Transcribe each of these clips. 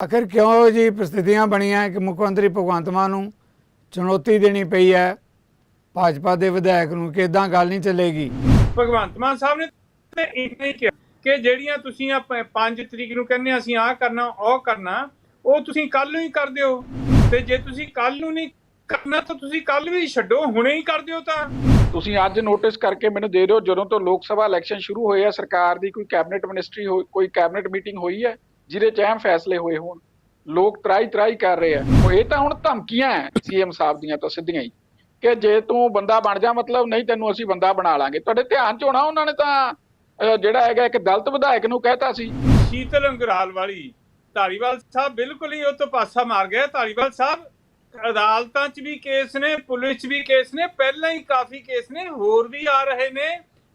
ਆਖਿਰ ਕਿਉਂ ਜੀ ਪ੍ਰਸਥਿਤੀਆਂ ਬਣੀਆਂ ਕਿ ਮੁੱਖ ਮੰਤਰੀ ਭਗਵੰਤ ਮਾਨ ਨੂੰ ਚੁਣੌਤੀ ਦੇਣੀ ਪਈ ਹੈ? ਭਾਜਪਾ ਦੇ ਵਿਧਾਇਕ ਨੂੰ ਕਿ ਇਦਾਂ ਗੱਲ ਨਹੀਂ ਚੱਲੇਗੀ? ਭਗਵੰਤ ਮਾਨ ਸਾਹਿਬ ਨੇ ਤੇ ਇੰਨਾ ਹੀ ਕਿਹਾ ਕਿ ਜਿਹੜੀਆਂ ਤੁਸੀਂ ਆ 5 ਤਰੀਕ ਨੂੰ ਕਹਿੰਦੇ ਅਸੀਂ ਆਹ ਕਰਨਾ ਉਹ ਕਰਨਾ ਉਹ ਤੁਸੀਂ ਕੱਲ ਨੂੰ ਹੀ ਕਰ ਦਿਓ। ਤੇ ਜੇ ਤੁਸੀਂ ਕੱਲ ਨੂੰ ਨਹੀਂ ਕਰਨਾ ਤਾਂ ਤੁਸੀਂ ਕੱਲ ਵੀ ਛੱਡੋ ਹੁਣੇ ਹੀ ਕਰ ਦਿਓ ਤਾਂ। ਤੁਸੀਂ ਅੱਜ ਨੋਟਿਸ ਕਰਕੇ ਮੈਨੂੰ ਦੇ ਦਿਓ ਜਦੋਂ ਤੋਂ ਲੋਕ ਸਭਾ ਇਲੈਕਸ਼ਨ ਸ਼ੁਰੂ ਹੋਏ ਆ ਸਰਕਾਰ ਦੀ ਕੋਈ ਕੈਬਨਿਟ ਮਿਨਿਸਟਰੀ ਕੋਈ ਕੈਬਨਿਟ ਮੀਟਿੰਗ ਹੋਈ ਹੈ? ਜਿਹਦੇ ਚ ਅਹਿਮ ਫੈਸਲੇ ਹੋਏ ਹੋਣ। ਲੋਕ ਤਰਾਈ ਤਰਾਈ ਕਰ ਰਹੇ ਆ। ਉਹ ਇਹ ਤਾਂ ਹੁਣ ਧਮਕੀਆਂ ਹੈ ਸੀਐਮ ਸਾਹਿਬ ਦੀਆਂ ਤਾਂ ਸਿੱਧੀਆਂ ਹੀ, ਕਿ ਜੇ ਤੂੰ ਬੰਦਾ ਬਣ ਜਾ, ਮਤਲਬ ਨਹੀਂ ਤੈਨੂੰ ਅਸੀਂ ਬੰਦਾ ਬਣਾ ਲਾਂਗੇ। ਤੁਹਾਡੇ ਧਿਆਨ ਚ ਹੋਣਾ ਉਹਨਾਂ ਨੇ ਤਾਂ ਜਿਹੜਾ ਹੈਗਾ ਇੱਕ ਦਲਿਤ ਵਿਧਾਇਕ ਨੂੰ ਕਹਿਤਾ ਸੀ। ਸ਼ੀਤਲ ਅੰਗਰਾਲ ਵਾਲੀ, ਧਾਰੀਵਾਲ ਸਾਹਿਬ ਬਿਲਕੁਲ ਹੀ ਉਹ ਤੋਂ ਪਾਸਾ ਮਾਰ ਗਏ ਧਾਰੀਵਾਲ ਸਾਹਿਬ, ਅਦਾਲਤਾਂ 'ਚ ਵੀ ਕੇਸ ਨੇ, ਪੁਲਿਸ 'ਚ ਵੀ ਕੇਸ ਨੇ, ਪਹਿਲਾਂ ਹੀ ਕਾਫੀ ਕੇਸ ਨੇ, ਹੋਰ ਵੀ ਆ ਰਹੇ ਨੇ।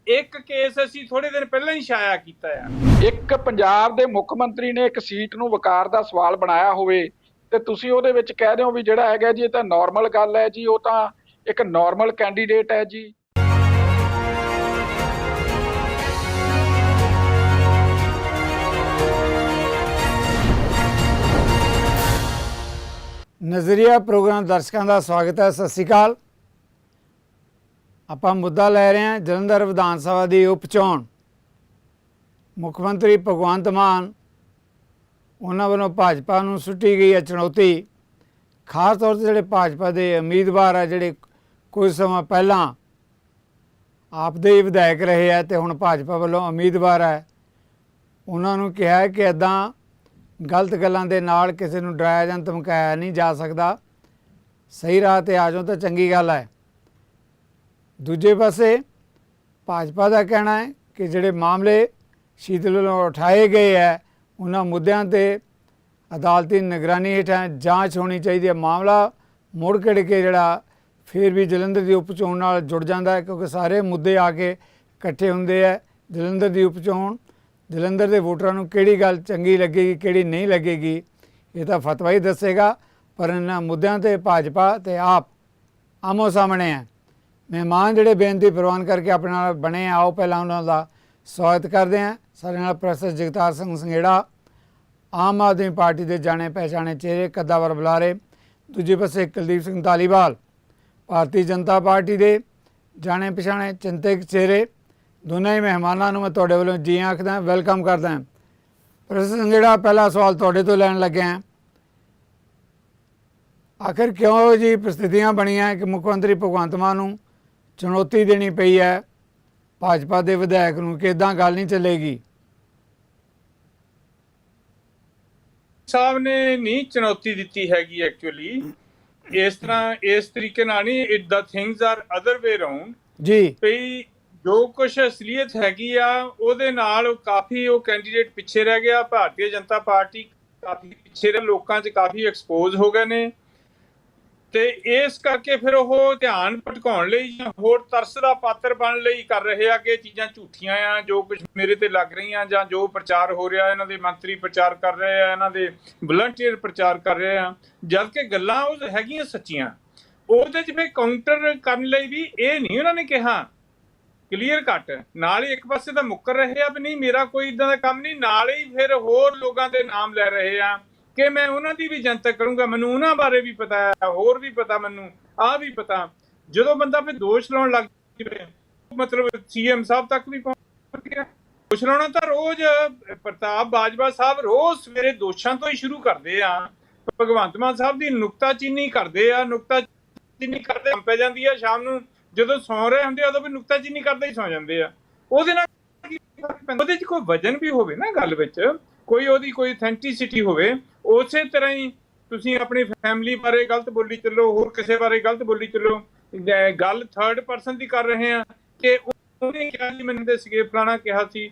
ਇੱਕ ਕੇਸ ਅਸੀਂ ਥੋੜੇ ਦਿਨ ਪਹਿਲਾਂ ਹੀ ਛਾਇਆ ਕੀਤਾ ਆ। ਇੱਕ ਪੰਜਾਬ ਦੇ ਮੁੱਖ ਮੰਤਰੀ ਨੇ ਇੱਕ ਸੀਟ ਨੂੰ ਵਕਾਰ ਦਾ ਸਵਾਲ ਬਣਾਇਆ ਹੋਵੇ ਤੇ ਤੁਸੀਂ ਉਹਦੇ ਵਿੱਚ ਕਹਿ ਰਹੇ ਹੋ ਵੀ ਜਿਹੜਾ ਹੈਗਾ ਜੀ ਇਹ ਤਾਂ ਨਾਰਮਲ ਗੱਲ ਹੈ ਜੀ ਉਹ ਤਾਂ ਇੱਕ ਨਾਰਮਲ ਕੈਂਡੀਡੇਟ ਹੈ ਜੀ। ਨਜ਼ਰੀਆ ਪ੍ਰੋਗਰਾਮ ਦਰਸ਼ਕਾਂ ਦਾ ਸਵਾਗਤ ਹੈ ਸਤਿ ਸ਼੍ਰੀ ਅਕਾਲ। ਆਪਾਂ ਮੁੱਦਾ ਲੈ ਰਹੇ ਹਾਂ ਜਲੰਧਰ ਵਿਧਾਨ ਸਭਾ ਦੀ ਉਪ ਚੋਣ। ਮੁੱਖ ਮੰਤਰੀ ਭਗਵੰਤ ਮਾਨ, ਉਹਨਾਂ ਵੱਲੋਂ ਭਾਜਪਾ ਨੂੰ ਸੁੱਟੀ ਗਈ ਹੈ ਚੁਣੌਤੀ। ਖਾਸ ਤੌਰ ਤੇ ਜਿਹੜੇ ਭਾਜਪਾ ਦੇ ਉਮੀਦਵਾਰ ਆ, ਜਿਹੜੇ ਕੁਝ ਸਮਾਂ ਪਹਿਲਾਂ ਆਪਦੇ ਹੀ ਵਿਧਾਇਕ ਰਹੇ ਆ ਤੇ ਹੁਣ ਭਾਜਪਾ ਵੱਲੋਂ ਉਮੀਦਵਾਰ ਹੈ ਉਹਨਾਂ ਨੂੰ ਕਿਹਾ ਕਿ ਇਦਾਂ ਗਲਤ ਗੱਲਾਂ ਦੇ ਨਾਲ ਕਿਸੇ ਨੂੰ ਡਰਾਇਆ ਜਾਂ ਧਮਕਾਇਆ ਨਹੀਂ ਜਾ ਸਕਦਾ। ਸਹੀ ਰਾਹ ਤੇ ਆ ਜਾਓ ਤਾਂ ਚੰਗੀ ਗੱਲ ਹੈ। ਦੂਜੇ ਪਾਸੇ ਭਾਜਪਾ ਦਾ ਕਹਿਣਾ ਹੈ ਕਿ ਜਿਹੜੇ ਮਾਮਲੇ ਸ਼ੀਤਲ ਵੱਲੋਂ ਉਠਾਏ ਗਏ ਹੈ, ਉਹਨਾਂ ਮੁੱਦਿਆਂ ਤੇ ਅਦਾਲਤੀ ਨਿਗਰਾਨੀ ਹੇਠਾਂ ਜਾਂਚ ਹੋਣੀ ਚਾਹੀਦੀ ਹੈ। ਮਾਮਲਾ ਮੁੜ ਕਿੜ ਕੇ ਜਿਹੜਾ ਫਿਰ ਵੀ ਜਲੰਧਰ ਦੀ ਉਪ ਚੋਣ ਨਾਲ ਜੁੜ ਜਾਂਦਾ ਹੈ, ਕਿਉਂਕਿ ਸਾਰੇ ਮੁੱਦੇ ਆ ਕੇ ਇਕੱਠੇ ਹੁੰਦੇ ਹੈ। ਜਲੰਧਰ ਦੀ ਉਪ ਚੋਣ ਜਲੰਧਰ ਦੇ ਵੋਟਰਾਂ ਨੂੰ ਕਿਹੜੀ ਗੱਲ ਚੰਗੀ ਲੱਗੇਗੀ, ਕਿਹੜੀ ਨਹੀਂ ਲੱਗੇਗੀ, ਇਹ ਤਾਂ ਫਤਵਾ ਹੀ ਦੱਸੇਗਾ, ਪਰ ਇਹਨਾਂ ਮੁੱਦਿਆਂ ਤੇ ਭਾਜਪਾ ਤੇ ਆਪ ਆਮੋ ਸਾਹਮਣੇ ਹੈ। ਮਹਿਮਾਨ ਜਿਹੜੇ ਬੇਨਤੀ ਪ੍ਰਵਾਨ ਕਰਕੇ ਆਪਣੇ ਨਾਲ ਬਣੇ ਆ, ਆਓ ਪਹਿਲਾਂ ਉਹਨਾਂ ਦਾ ਸਵਾਗਤ ਕਰਦੇ ਹਾਂ। ਸਾਡੇ ਨਾਲ ਪ੍ਰੋਫੈਸਰ ਜਗਤਾਰ ਸਿੰਘ ਸੰਘੇੜਾ ਆਮ ਆਦਮੀ ਪਾਰਟੀ ਦੇ ਜਾਣੇ ਪਹਿਚਾਣੇ ਚਿਹਰੇ ਕੱਦਾਵਰ ਬੁਲਾਰੇ ਦੂਜੇ ਪਾਸੇ ਕੁਲਦੀਪ ਸਿੰਘ ਧਾਲੀਵਾਲ ਭਾਰਤੀ ਜਨਤਾ ਪਾਰਟੀ ਦੇ ਜਾਣੇ ਪਛਾਣੇ ਚਿੰਤਕ ਚਿਹਰੇ ਦੋਨਾਂ ਹੀ ਮਹਿਮਾਨਾਂ ਨੂੰ ਮੈਂ ਤੁਹਾਡੇ ਵੱਲੋਂ ਜੀ ਆਖਦਾ ਵੈਲਕਮ ਕਰਦਾ ਪ੍ਰੋਫੈਸਰ ਸੰਘੇੜਾ ਪਹਿਲਾ ਸਵਾਲ ਤੁਹਾਡੇ ਤੋਂ ਲੈਣ ਲੱਗਿਆ ਹਾਂ। ਆਖਿਰ ਕਿਉਂ ਜੀ ਪ੍ਰਸਥਿਤੀਆਂ ਬਣੀਆਂ ਕਿ ਮੁੱਖ ਮੰਤਰੀ ਭਗਵੰਤ ਮਾਨ ਨੂੰ ਚੁਣੌਤੀ ਦੇਣੀ ਪਈ ਹੈ ਭਾਜਪਾ ਦੇ ਵਿਧਾਇਕ ਨੂੰ ਕਿ ਇਦਾਂ ਗੱਲ ਨਹੀਂ ਚੱਲੇਗੀ। ਸਾਹਿਬ ਨੇ ਨਹੀਂ ਚੁਣੌਤੀ ਦਿੱਤੀ ਹੈਗੀ ਐਕਚੁਅਲੀ ਇਸ ਤਰ੍ਹਾਂ ਇਸ ਤਰੀਕੇ ਨਾਲ ਨਹੀਂ it the things are other way around ਜੀ। ਵੀ ਜੋ ਕੁਝ ਅਸਲੀਅਤ ਹੈਗੀ ਆ ਉਹਦੇ ਨਾਲ ਕਾਫੀ ਉਹ ਕੈਂਡੀਡੇਟ ਪਿੱਛੇ ਰਹਿ ਗਿਆ ਭਾਰਤੀ ਜਨਤਾ ਪਾਰਟੀ ਕਾਫੀ ਪਿੱਛੇ ਰਹਿ ਲੋਕਾਂ 'ਚ ਕਾਫੀ ਐਕਸਪੋਜ਼ ਹੋ ਗਏ ਨੇ। ਤੇ ਇਸ ਕਰਕੇ ਫਿਰ ਉਹ ਧਿਆਨ ਭਟਕਾਉਣ ਲਈ ਜਾਂ ਹੋਰ ਤਰਸ ਦਾ ਪਾਤਰ ਬਣਨ ਲਈ ਕਰ ਰਹੇ ਆ ਕਿ ਚੀਜ਼ਾਂ ਝੂਠੀਆਂ ਆ, ਜੋ ਕੁਝ ਮੇਰੇ ਤੇ ਲੱਗ ਰਹੀਆਂ ਜਾਂ ਜੋ ਪ੍ਰਚਾਰ ਹੋ ਰਿਹਾ, ਇਹਨਾਂ ਦੇ ਮੰਤਰੀ ਪ੍ਰਚਾਰ ਕਰ ਰਹੇ ਆ, ਇਹਨਾਂ ਦੇ ਵਲੰਟੀਅਰ ਪ੍ਰਚਾਰ ਕਰ ਰਹੇ ਆ ਜਦ ਕਿ ਗੱਲਾਂ ਉਹ ਹੈਗੀਆਂ ਸੱਚੀਆਂ। ਉਹਦੇ 'ਚ ਫਿਰ ਕਾਊਂਟਰ ਕਰਨ ਲਈ ਵੀ ਇਹ ਨਹੀਂ ਉਹਨਾਂ ਨੇ ਕਿਹਾ। ਕਲੀਅਰ ਕੱਟ ਨਾਲ ਹੀ ਇੱਕ ਪਾਸੇ ਤਾਂ ਮੁੱਕਰ ਰਹੇ ਆ ਵੀ ਨਹੀਂ, ਮੇਰਾ ਕੋਈ ਇਦਾਂ ਦਾ ਕੰਮ ਨਹੀਂ, ਨਾਲ ਹੀ ਫਿਰ ਹੋਰ ਲੋਕਾਂ ਦੇ ਨਾਮ ਲੈ ਰਹੇ ਆ। ਕਿ ਮੈਂ ਉਹਨਾਂ ਦੀ ਵੀ ਜਨਤਕ ਕਰੂੰਗਾ, ਮੈਨੂੰ ਉਹਨਾਂ ਬਾਰੇ ਵੀ ਪਤਾ ਹੈ, ਹੋਰ ਵੀ ਪਤਾ ਮੈਨੂੰ ਆ ਵੀ ਪਤਾ। ਜਦੋਂ ਬੰਦਾ ਫਿਰ ਦੋਸ਼ ਲਾਉਣ ਲੱਗ ਜਵੇ, ਮਤਲਬ ਸੀਐਮ ਸਾਹਿਬ ਤੱਕ ਵੀ ਪਹੁੰਚ ਗਿਆ। ਦੋਸ਼ ਲਾਉਣਾ ਤਾਂ ਰੋਜ਼, ਪ੍ਰਤਾਪ ਬਾਜਵਾ ਸਾਹਿਬ ਰੋਜ਼ ਸਵੇਰੇ ਦੋਸ਼ਾਂ ਤੋਂ ਹੀ ਸ਼ੁਰੂ ਕਰਦੇ ਆ। ਭਗਵੰਤ ਮਾਨ ਸਾਹਿਬ ਦੀ ਨੁਕਤਾਚੀਨੀ ਕਰਦੇ ਆ ਨੁਕਤਾਚੀਨੀ ਕਰਦੇ ਪੈ ਜਾਂਦੀ ਆ ਸ਼ਾਮ ਨੂੰ, ਜਦੋਂ ਸੌਂ ਰਹੇ ਹੁੰਦੇ ਆ, ਉਦੋਂ ਵੀ ਨੁਕਤਾਚੀਨੀ ਕਰਦੇ ਹੀ ਸੌਂ ਜਾਂਦੇ ਆ। ਉਹਦੇ ਨਾਲ ਉਹਦੇ 'ਚ ਕੋਈ ਵਜਨ ਵੀ ਹੋਵੇ ਨਾ ਗੱਲ ਵਿੱਚ। ਕੋਈ ਉਹਦੀ ਕੋਈ ਅਥੈਂਟਿਸਿਟੀ ਹੋਵੇ, ਉਸੇ ਤਰ੍ਹਾਂ ਹੀ ਤੁਸੀਂ ਆਪਣੀ ਫੈਮਿਲੀ ਬਾਰੇ ਗਲਤ ਬੋਲੀ ਚੱਲੋ, ਹੋਰ ਕਿਸੇ ਬਾਰੇ ਗਲਤ ਬੋਲੀ ਚੱਲੋ ਗੱਲ ਥਰਡ ਪਰਸਨ ਦੀ ਕਰ ਰਹੇ ਆ ਕਿ ਉਹਨੇ ਕਿਹਾ ਸੀ, ਮੈਨੂੰ ਦੇ ਸੀਗੇ ਫਲਾਣਾ ਕਿਹਾ ਸੀ।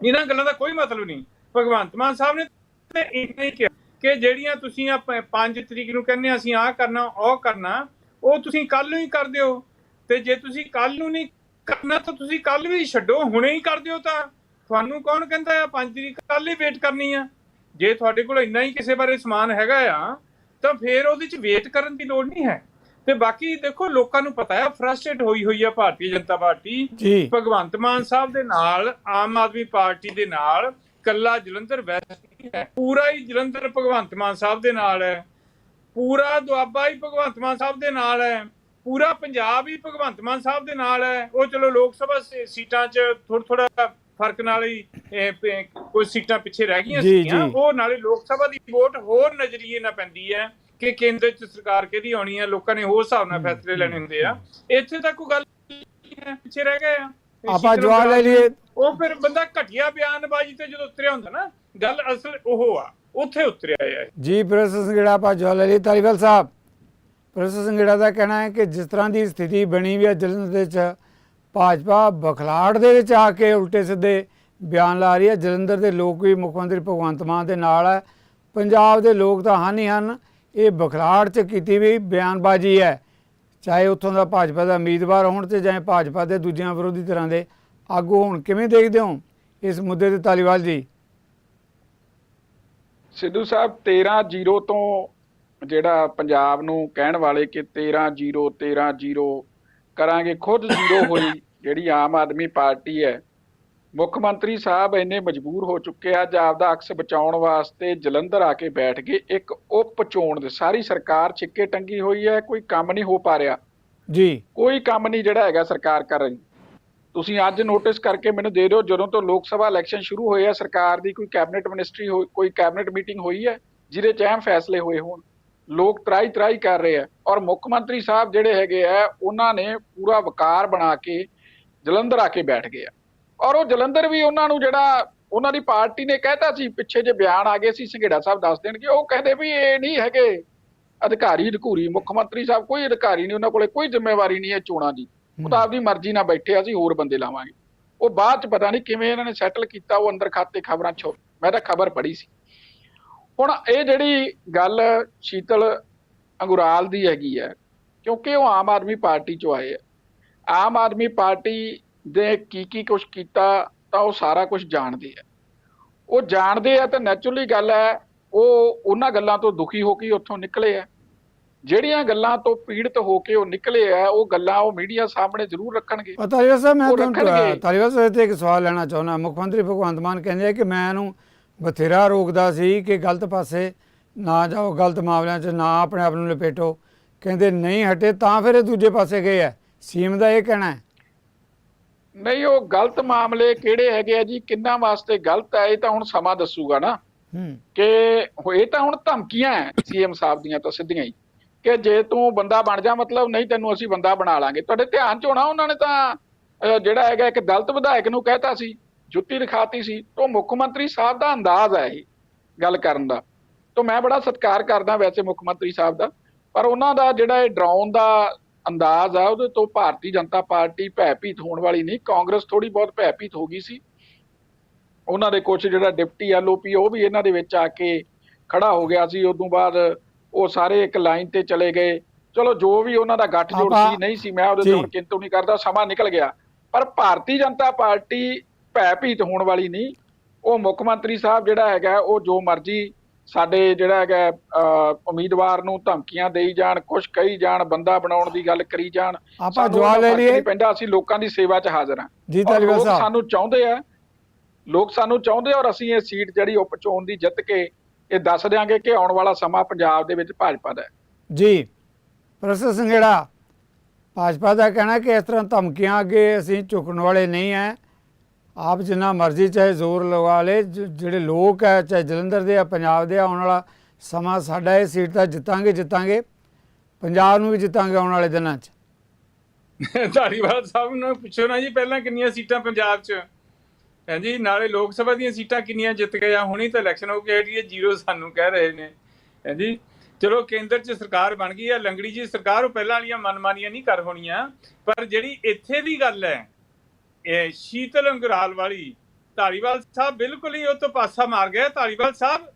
ਇਹਨਾਂ ਗੱਲਾਂ ਦਾ ਕੋਈ ਮਤਲਬ ਨਹੀਂ। ਭਗਵੰਤ ਮਾਨ ਸਾਹਿਬ ਨੇ ਤੇ ਇੰਨਾ ਹੀ ਕਿਹਾ ਕਿ ਜਿਹੜੀਆਂ ਤੁਸੀਂ ਆ 5 ਤਰੀਕ ਨੂੰ ਕਹਿੰਦੇ ਅਸੀਂ ਆਹ ਕਰਨਾ, ਉਹ ਕਰਨਾ, ਉਹ ਤੁਸੀਂ ਕੱਲ ਨੂੰ ਹੀ ਕਰ ਦਿਓ। ਤੇ ਜੇ ਤੁਸੀਂ ਕੱਲ ਨੂੰ ਨਹੀਂ ਕਰਨਾ, ਤਾਂ ਤੁਸੀਂ ਕੱਲ ਵੀ ਛੱਡੋ, ਹੁਣੇ ਹੀ ਕਰ ਦਿਓ ਤਾਂ। ਤੁਹਾਨੂੰ ਕੌਣ ਕਹਿੰਦਾ ਆ? 5 ਤਰੀਕ ਕੱਲ ਹੀ ਵੇਟ ਕਰਨੀ ਆ। ਜੇ ਤੁਹਾਡੇ ਕੋਲ ਇੰਨਾ ਹੀ ਕਿਸੇ ਬਾਰੇ ਸਮਾਨ ਹੈਗਾ ਆ ਤਾਂ ਫੇਰ ਉਹਦੇ ਚ ਵੇਟ ਕਰਨ ਦੀ ਲੋੜ ਨਹੀਂ ਹੈ। ਤੇ ਬਾਕੀ ਦੇਖੋ ਲੋਕਾਂ ਨੂੰ ਪਤਾ ਹੈ ਫਰਸਟ੍ਰੇਟ ਹੋਈ ਹੋਈ ਆ ਭਾਰਤੀ ਜਨਤਾ ਪਾਰਟੀ। ਭਗਵੰਤ ਮਾਨ ਸਾਹਿਬ ਦੇ ਨਾਲ ਆਮ ਆਦਮੀ ਪਾਰਟੀ ਦੇ ਨਾਲ ਕੱਲਾ ਜਲੰਧਰ ਵੈਸਟ ਨਹੀਂ ਹੈ। ਪੂਰਾ ਹੀ ਜਲੰਧਰ ਭਗਵੰਤ ਮਾਨ ਸਾਹਿਬ ਦੇ ਨਾਲ ਹੈ। ਪੂਰਾ ਦੁਆਬਾ ਹੀ ਭਗਵੰਤ ਮਾਨ ਸਾਹਿਬ ਦੇ ਨਾਲ ਹੈ। ਪੂਰਾ ਪੰਜਾਬ ਹੀ ਭਗਵੰਤ ਮਾਨ ਸਾਹਿਬ ਦੇ ਨਾਲ ਹੈ। ਉਹ ਚਲੋ ਲੋਕ ਸਭਾ ਸੀਟਾਂ 'ਚ ਥੋੜਾ ਥੋੜਾ ਫ਼ਰਕ ਨਾਲ ਹੀ ਕੁਝ ਸੀਟਾਂ ਪਿੱਛੇ ਰਹਿ ਗਈਆਂ ਸੀਗੀਆਂ। ਉਹ ਨਾਲੇ ਲੋਕ ਸਭਾ ਦੀ ਵੋਟ ਹੋਰ ਨਜ਼ਰੀਏ ਨਾਲ ਪੈਂਦੀ ਹੈ ਕਿ ਕੇਂਦਰ 'ਚ ਸਰਕਾਰ ਕਿਹਦੀ ਆਉਣੀ ਹੈ ਲੋਕਾਂ ਨੇ ਹੋਰ ਹਿਸਾਬ ਨਾਲ ਫੈਸਲੇ ਲੈਣੇ ਹੁੰਦੇ ਆ। ਇੱਥੇ ਤੱਕ ਕੋਈ ਗੱਲ ਪਿੱਛੇ ਰਹਿ ਗਏ ਆ। ਆਪਾਂ ਜਵਾਬ ਲੈ ਲਈਏ। ਉਹ ਫਿਰ ਬੰਦਾ ਘਟੀਆ ਬਿਆਨਬਾਜ਼ੀ ਤੇ ਜਦੋਂ ਉਤਰਿਆ ਹੁੰਦਾ ਨਾ ਗੱਲ ਅਸਲ ਉਹ ਆ ਉੱਥੇ ਉਤਰਿਆ ਹੈ ਜੀ ਪ੍ਰੋਫੈਸਰ ਸੰਗੜਾ ਆਪਾਂ ਜਵਾਬ ਲੈ ਲਈ ਤਾਲੀਵਾਲ ਸਾਹਿਬ ਪ੍ਰੋਫੈਸਰ ਸੰਗੜਾ ਦਾ ਕਹਿਣਾ ਹੈ ਕਿ ਜਿਸ ਤਰ੍ਹਾਂ ਦੀ ਸਥਿਤੀ ਬਣੀ ਵੀ ਹੈ ਜਲੰਧਰ ਦੇ ਚ ਭਾਜਪਾ ਬਖਲਾੜ ਦੇ ਵਿੱਚ ਆ ਕੇ ਉਲਟੇ ਸਿੱਧੇ ਬਿਆਨ ਲਾ ਰਹੀ ਹੈ। ਜਲੰਧਰ ਦੇ ਲੋਕ ਵੀ ਮੁੱਖ ਮੰਤਰੀ ਭਗਵੰਤ ਮਾਨ ਦੇ ਨਾਲ ਹੈ। ਪੰਜਾਬ ਦੇ ਲੋਕ ਤਾਂ ਹਨ ਹੀ ਹਨ। ਇਹ ਬਖਲਾੜ ਚ ਕੀਤੀ ਵੀ ਬਿਆਨਬਾਜ਼ੀ ਹੈ। ਚਾਹੇ ਉੱਥੋਂ ਦਾ ਭਾਜਪਾ ਦਾ ਉਮੀਦਵਾਰ ਹੋਣ ਤੇ ਚਾਹੇ ਭਾਜਪਾ ਦੇ ਦੂਜਿਆਂ ਵਿਰੋਧੀ ਤਰ੍ਹਾਂ ਦੇ ਆਗੂ ਹੋਣ। ਕਿਵੇਂ ਦੇਖਦੇ ਹੋ ਇਸ ਮੁੱਦੇ ਤੇ ਤਾਲੀਵਾਲ ਜੀ? ਸਿੱਧੂ ਸਾਹਿਬ 13-0 ਤੋਂ ਜਿਹੜਾ ਪੰਜਾਬ ਨੂੰ ਕਹਿਣ ਵਾਲੇ ਕਿ 13-0 13-0 ਕਰਾਂਗੇ। ਖੁਦ ਜ਼ੀਰੋ ਹੋਈ ਜਿਹੜੀ ਆਮ ਆਦਮੀ ਪਾਰਟੀ ਹੈ। ਮੁੱਖ ਮੰਤਰੀ ਸਾਹਿਬ ਇੰਨੇ ਮਜਬੂਰ ਹੋ ਚੁੱਕੇ ਆ ਅੱਜ ਆਪਦਾ ਅਕਸ ਬਚਾਉਣ ਵਾਸਤੇ ਜਲੰਧਰ ਆ ਕੇ ਬੈਠ ਗਏ। ਇੱਕ ਉਪ ਚੋਣ ਦੇ ਸਾਰੀ ਸਰਕਾਰ ਛਿੱਕੇ ਟੰਗੀ ਹੋਈ ਹੈ ਕੋਈ ਕੰਮ ਨਹੀਂ ਹੋ ਪਾ ਰਿਹਾ। ਜੀ। ਕੋਈ ਕੰਮ ਨਹੀਂ ਜਿਹੜਾ ਹੈਗਾ ਸਰਕਾਰ ਕਰ ਰਹੀ। ਤੁਸੀਂ ਅੱਜ ਨੋਟਿਸ ਕਰਕੇ ਮੈਨੂੰ ਦੇ ਦਿਓ ਜਦੋਂ ਤੋਂ ਲੋਕ ਸਭਾ ਇਲੈਕਸ਼ਨ ਸ਼ੁਰੂ ਹੋਏ ਆ ਸਰਕਾਰ ਦੀ ਕੋਈ ਕੈਬਨਿਟ ਮਿਨਿਸਟਰੀ ਕੋਈ ਕੈਬਨਿਟ ਮੀਟਿੰਗ ਹੋਈ ਹੈ ਜਿਹਦੇ ਚ ਅਹਿਮ ਫੈਸਲੇ ਹੋਏ ਹੋਣ। ਲੋਕ ਤਰਾਈ ਤਰਾਈ ਕਰ ਰਹੇ ਆ। ਔਰ ਮੁੱਖ ਮੰਤਰੀ ਸਾਹਿਬ ਜਿਹੜੇ ਹੈਗੇ ਆ ਉਹਨਾਂ ਨੇ ਪੂਰਾ ਵਕਾਰ ਬਣਾ ਕੇ ਜਲੰਧਰ ਆ ਕੇ ਬੈਠ ਗਏ ਆ। ਔਰ ਉਹ ਜਲੰਧਰ ਵੀ ਉਹਨਾਂ ਨੂੰ ਜਿਹੜਾ ਉਹਨਾਂ ਦੀ ਪਾਰਟੀ ਨੇ ਕਹਿਤਾ ਸੀ ਪਿੱਛੇ ਜੇ ਬਿਆਨ ਆ ਗਏ ਸੀ ਸੰਘੇੜਾ ਸਾਹਿਬ ਦੱਸ ਦੇਣਗੇ। ਉਹ ਕਹਿੰਦੇ ਵੀ ਇਹ ਨਹੀਂ ਹੈਗੇ ਅਧਿਕਾਰੀ ਅਧਿਕੂਰੀ ਮੁੱਖ ਮੰਤਰੀ ਸਾਹਿਬ ਕੋਈ ਅਧਿਕਾਰੀ ਨਹੀਂ ਉਹਨਾਂ ਕੋਲੇ ਕੋਈ ਜ਼ਿੰਮੇਵਾਰੀ ਨਹੀਂ ਹੈ ਚੋਣਾਂ ਦੀ। ਉਹ ਤਾਂ ਆਪਦੀ ਮਰਜ਼ੀ ਨਾਲ ਬੈਠੇ ਆ, ਅਸੀਂ ਹੋਰ ਬੰਦੇ ਲਾਵਾਂਗੇ। ਉਹ ਬਾਅਦ ਚ ਪਤਾ ਨਹੀਂ ਕਿਵੇਂ ਇਹਨਾਂ ਨੇ ਸੈਟਲ ਕੀਤਾ ਉਹ ਅੰਦਰ ਖਾਤੇ ਖਬਰਾਂ ਛੋ ਮੈਂ ਤਾਂ ਖਬਰ ਪੜ੍ਹੀ ਸੀ। ਹੁਣ ਇਹ ਜਿਹੜੀ ਗੱਲ ਸ਼ੀਤਲ ਅੰਗੁਰਾਲ ਦੀ ਹੈਗੀ ਹੈ ਕਿਉਂਕਿ ਉਹ ਆਮ ਆਦਮੀ ਪਾਰਟੀ ਚੋਂ ਆਏ ਆ। ਆਮ ਆਦਮੀ ਪਾਰਟੀ ਦੇ ਕੀ ਕੀ ਕੁਝ ਕੀਤਾ ਤਾਂ ਉਹ ਸਾਰਾ ਕੁਝ ਜਾਣਦੇ ਆ। ਉਹ ਜਾਣਦੇ ਆ ਤਾਂ ਨੈਚੁਰਲੀ ਗੱਲ ਹੈ ਉਹ ਉਹਨਾਂ ਗੱਲਾਂ ਤੋਂ ਦੁਖੀ ਹੋ ਕੇ ਉੱਥੋਂ ਨਿਕਲੇ ਆ। ਜਿਹੜੀਆਂ ਗੱਲਾਂ ਤੋਂ ਪੀੜਤ ਹੋ ਕੇ ਉਹ ਨਿਕਲੇ ਆ ਉਹ ਗੱਲਾਂ ਉਹ ਮੀਡੀਆ ਸਾਹਮਣੇ ਜ਼ਰੂਰ ਰੱਖਣਗੇ। ਤਾਲੀਵਾਲ ਸਾਹਿਬ ਮੈਂ ਤੁਹਾਨੂੰ। ਤਾਲੀਵਾਲ ਸਾਹਿਬ ਤੇ ਇੱਕ ਸਵਾਲ ਲੈਣਾ ਚਾਹੁੰਦਾ। ਮੁੱਖ ਮੰਤਰੀ ਭਗਵੰਤ ਮਾਨ ਕਹਿੰਦੇ ਆ ਕਿ ਮੈਂ ਇਹਨੂੰ ਬਥੇਰਾ ਰੋਕਦਾ ਸੀ ਕਿ ਗਲਤ ਪਾਸੇ ਨਾ ਜਾਓ ਗਲਤ ਮਾਮਲਿਆਂ 'ਚ ਨਾ ਆਪਣੇ ਆਪ ਨੂੰ ਲਪੇਟੋ। ਕਹਿੰਦੇ ਨਹੀਂ ਹਟੇ ਤਾਂ ਫਿਰ ਇਹ ਦੂਜੇ ਪਾਸੇ ਗਏ ਆ ਸੀਐਮ ਦਾ ਇਹ ਕਹਿਣਾ ਹੈ। ਨਹੀਂ ਉਹ ਗਲਤ ਮਾਮਲੇ ਕਿਹੜੇ ਹੈਗੇ ਆ ਜੀ? ਕਿੰਨਾ ਵਾਸਤੇ ਗਲਤ ਹੈ ਇਹ ਤਾਂ ਹੁਣ ਸਮਾਂ ਦੱਸੂਗਾ ਨਾ। ਕਿ ਇਹ ਤਾਂ ਹੁਣ ਧਮਕੀਆਂ ਹੈ ਸੀਐਮ ਸਾਹਿਬ ਦੀਆਂ ਤਾਂ ਸਿੱਧੀਆਂ ਹੀ। ਕਿ ਜੇ ਤੂੰ ਬੰਦਾ ਬਣ ਜਾ ਮਤਲਬ ਨਹੀਂ ਤੈਨੂੰ ਅਸੀਂ ਬੰਦਾ ਬਣਾ ਲਾਂਗੇ। ਤੁਹਾਡੇ ਧਿਆਨ ਚ ਹੋਣਾ ਉਹਨਾਂ ਨੇ ਤਾਂ ਜਿਹੜਾ ਹੈਗਾ ਇੱਕ ਦਲਿਤ ਵਿਧਾਇਕ ਨੂੰ ਕਹਿਤਾ ਸੀ। ਜੁੱਤੀ ਦਿਖਾਤੀ ਸੀ ਤੋਂ ਮੁੱਖ ਮੰਤਰੀ ਸਾਹਿਬ ਦਾ ਅੰਦਾਜ਼ ਹੈ ਇਹ ਗੱਲ ਕਰਨ ਦਾ। ਤੋਂ ਮੈਂ ਬੜਾ ਸਤਿਕਾਰ ਕਰਦਾ ਵੈਸੇ ਮੁੱਖ ਮੰਤਰੀ ਸਾਹਿਬ ਦਾ ਪਰ ਉਹਨਾਂ ਦਾ ਜਿਹੜਾ ਇਹ ਡਰਾਉਣ ਦਾ ਅੰਦਾਜ਼ ਆ ਉਹਦੇ ਤੋਂ ਭਾਰਤੀ ਜਨਤਾ ਪਾਰਟੀ ਭੈਭੀਤ ਹੋਣ ਵਾਲੀ ਨਹੀਂ ਕਾਂਗਰਸ ਥੋੜੀ ਬਹੁਤ ਭੈਭੀਤ ਹੋ ਗਈ ਸੀ। ਉਹਨਾਂ ਦੇ ਕੁਝ ਜਿਹੜਾ ਡਿਪਟੀ ਐਲਓਪੀ ਉਹ ਵੀ ਇਹਨਾਂ ਦੇ ਵਿੱਚ ਆ ਕੇ ਖੜਾ ਹੋ ਗਿਆ ਸੀ। ਉਦੋਂ ਬਾਅਦ ਉਹ ਸਾਰੇ ਇੱਕ ਲਾਈਨ ਤੇ ਚਲੇ ਗਏ। ਚਲੋ ਜੋ ਵੀ ਉਹਨਾਂ ਦਾ ਗੱਠਜੋੜ ਸੀ ਨਹੀਂ ਸੀ ਮੈਂ ਉਹਦੇ। ਤੇ ਕਿੰਤੂ ਨਹੀਂ ਕਰਦਾ ਸਮਾਂ ਨਿਕਲ ਗਿਆ। ਪਰ ਭਾਰਤੀ ਜਨਤਾ ਪਾਰਟੀ ਭੈਭੀਤ ਹੋਣ ਵਾਲੀ ਨਹੀਂ। ਉਹ ਮੁੱਖ ਮੰਤਰੀ ਸਾਹਿਬ ਜਿਹੜਾ ਹੈਗਾ ਉਹ ਜੋ ਮਰਜ਼ੀ ਸਾਡੇ ਜਿਹੜਾ ਹੈਗਾ ਉਮੀਦਵਾਰ ਨੂੰ ਧਮਕੀਆਂ ਦੇਈ ਜਾਣ ਕੁਛ ਕਹੀ ਜਾਣ ਬੰਦਾ ਬਣਾਉਣ ਦੀ ਗੱਲ ਕਰੀ ਜਾਣ ਆਪਾਂ ਜਵਾਬ ਲੈ ਲਈਏ। ਪੈਂਦਾ ਅਸੀਂ ਲੋਕਾਂ ਦੀ ਸੇਵਾ 'ਚ ਹਾਜ਼ਰ ਹਾਂ। ਜੀ ਲੋਕ ਸਾਹਿਬ। ਸਾਨੂੰ ਚਾਹੁੰਦੇ ਆ ਲੋਕ ਸਾਨੂੰ ਚਾਹੁੰਦੇ ਔਰ ਅਸੀਂ ਇਹ ਸੀਟ ਜਿਹੜੀ ਉਪ ਚੋਣ ਦੀ ਜਿੱਤ ਕੇ ਇਹ ਦੱਸ ਦਿਆਂਗੇ ਕਿ ਆਉਣ ਵਾਲਾ ਸਮਾਂ ਪੰਜਾਬ ਦੇ ਵਿੱਚ ਭਾਜਪਾ ਦਾ ਹੈ। ਜੀ ਪ੍ਰੋਫੈਸਰ ਸੰਘੇੜਾ ਭਾਜਪਾ ਦਾ ਕਹਿਣਾ ਕਿ ਇਸ ਤਰ੍ਹਾਂ ਧਮਕੀਆਂ ਅੱਗੇ ਅਸੀਂ ਝੁਕਣ ਵਾਲੇ ਨਹੀਂ ਹੈ ਆਪ ਜਿੰਨਾ ਮਰਜ਼ੀ ਚਾਹੇ ਜ਼ੋਰ ਲਗਾ ਲੇ ਜਿਹੜੇ ਲੋਕ ਹੈ ਚਾਹੇ ਜਲੰਧਰ ਦੇ ਆ, ਪੰਜਾਬ ਦੇ ਆਉਣ ਵਾਲਾ ਸਮਾਂ ਸਾਡਾ ਇਹ ਸੀਟ ਤਾਂ ਜਿੱਤਾਂਗੇ ਜਿੱਤਾਂਗੇ। ਪੰਜਾਬ ਨੂੰ ਵੀ ਜਿੱਤਾਂਗੇ ਆਉਣ ਵਾਲੇ ਦਿਨਾਂ 'ਚ। ਧਾਰੀਵਾਲ ਸਾਹਿਬ ਨੂੰ ਪੁੱਛੋ ਨਾ ਜੀ, ਪਹਿਲਾਂ ਕਿੰਨੀਆਂ ਸੀਟਾਂ ਪੰਜਾਬ 'ਚ? ਹਾਂਜੀ ਨਾਲੇ ਲੋਕ ਸਭਾ ਦੀਆਂ ਸੀਟਾਂ ਕਿੰਨੀਆਂ ਜਿੱਤ ਗਏ ਆ, ਹੁਣੀ ਤਾਂ ਇਲੈਕਸ਼ਨ ਹੋ ਕੇ ਹਟੀ ਜ਼ੀਰੋ ਸਾਨੂੰ ਕਹਿ ਰਹੇ ਨੇ। ਹਾਂਜੀ ਚਲੋ ਕੇਂਦਰ 'ਚ ਸਰਕਾਰ ਬਣ ਗਈ ਆ, ਲੰਗੜੀ ਜੀ ਸਰਕਾਰ ਉਹ ਪਹਿਲਾਂ ਵਾਲੀਆਂ ਮਨਮਾਨੀਆਂ ਨਹੀਂ ਕਰ ਹੋਣੀਆਂ, ਪਰ ਜਿਹੜੀ ਇੱਥੇ ਦੀ ਗੱਲ ਹੈ ਇਹ ਸ਼ੀਤਲ ਅੰਗਰਾਲ ਵਾਲੀ ਧਾਰੀਵਾਲ ਸਾਹਿਬ ਬਿਲਕੁਲ ਹੀ ਉਹ ਤੋਂ ਪਾਸਾ ਮਾਰ ਗਿਆ ਧਾਰੀਵਾਲ ਸਾਹਿਬ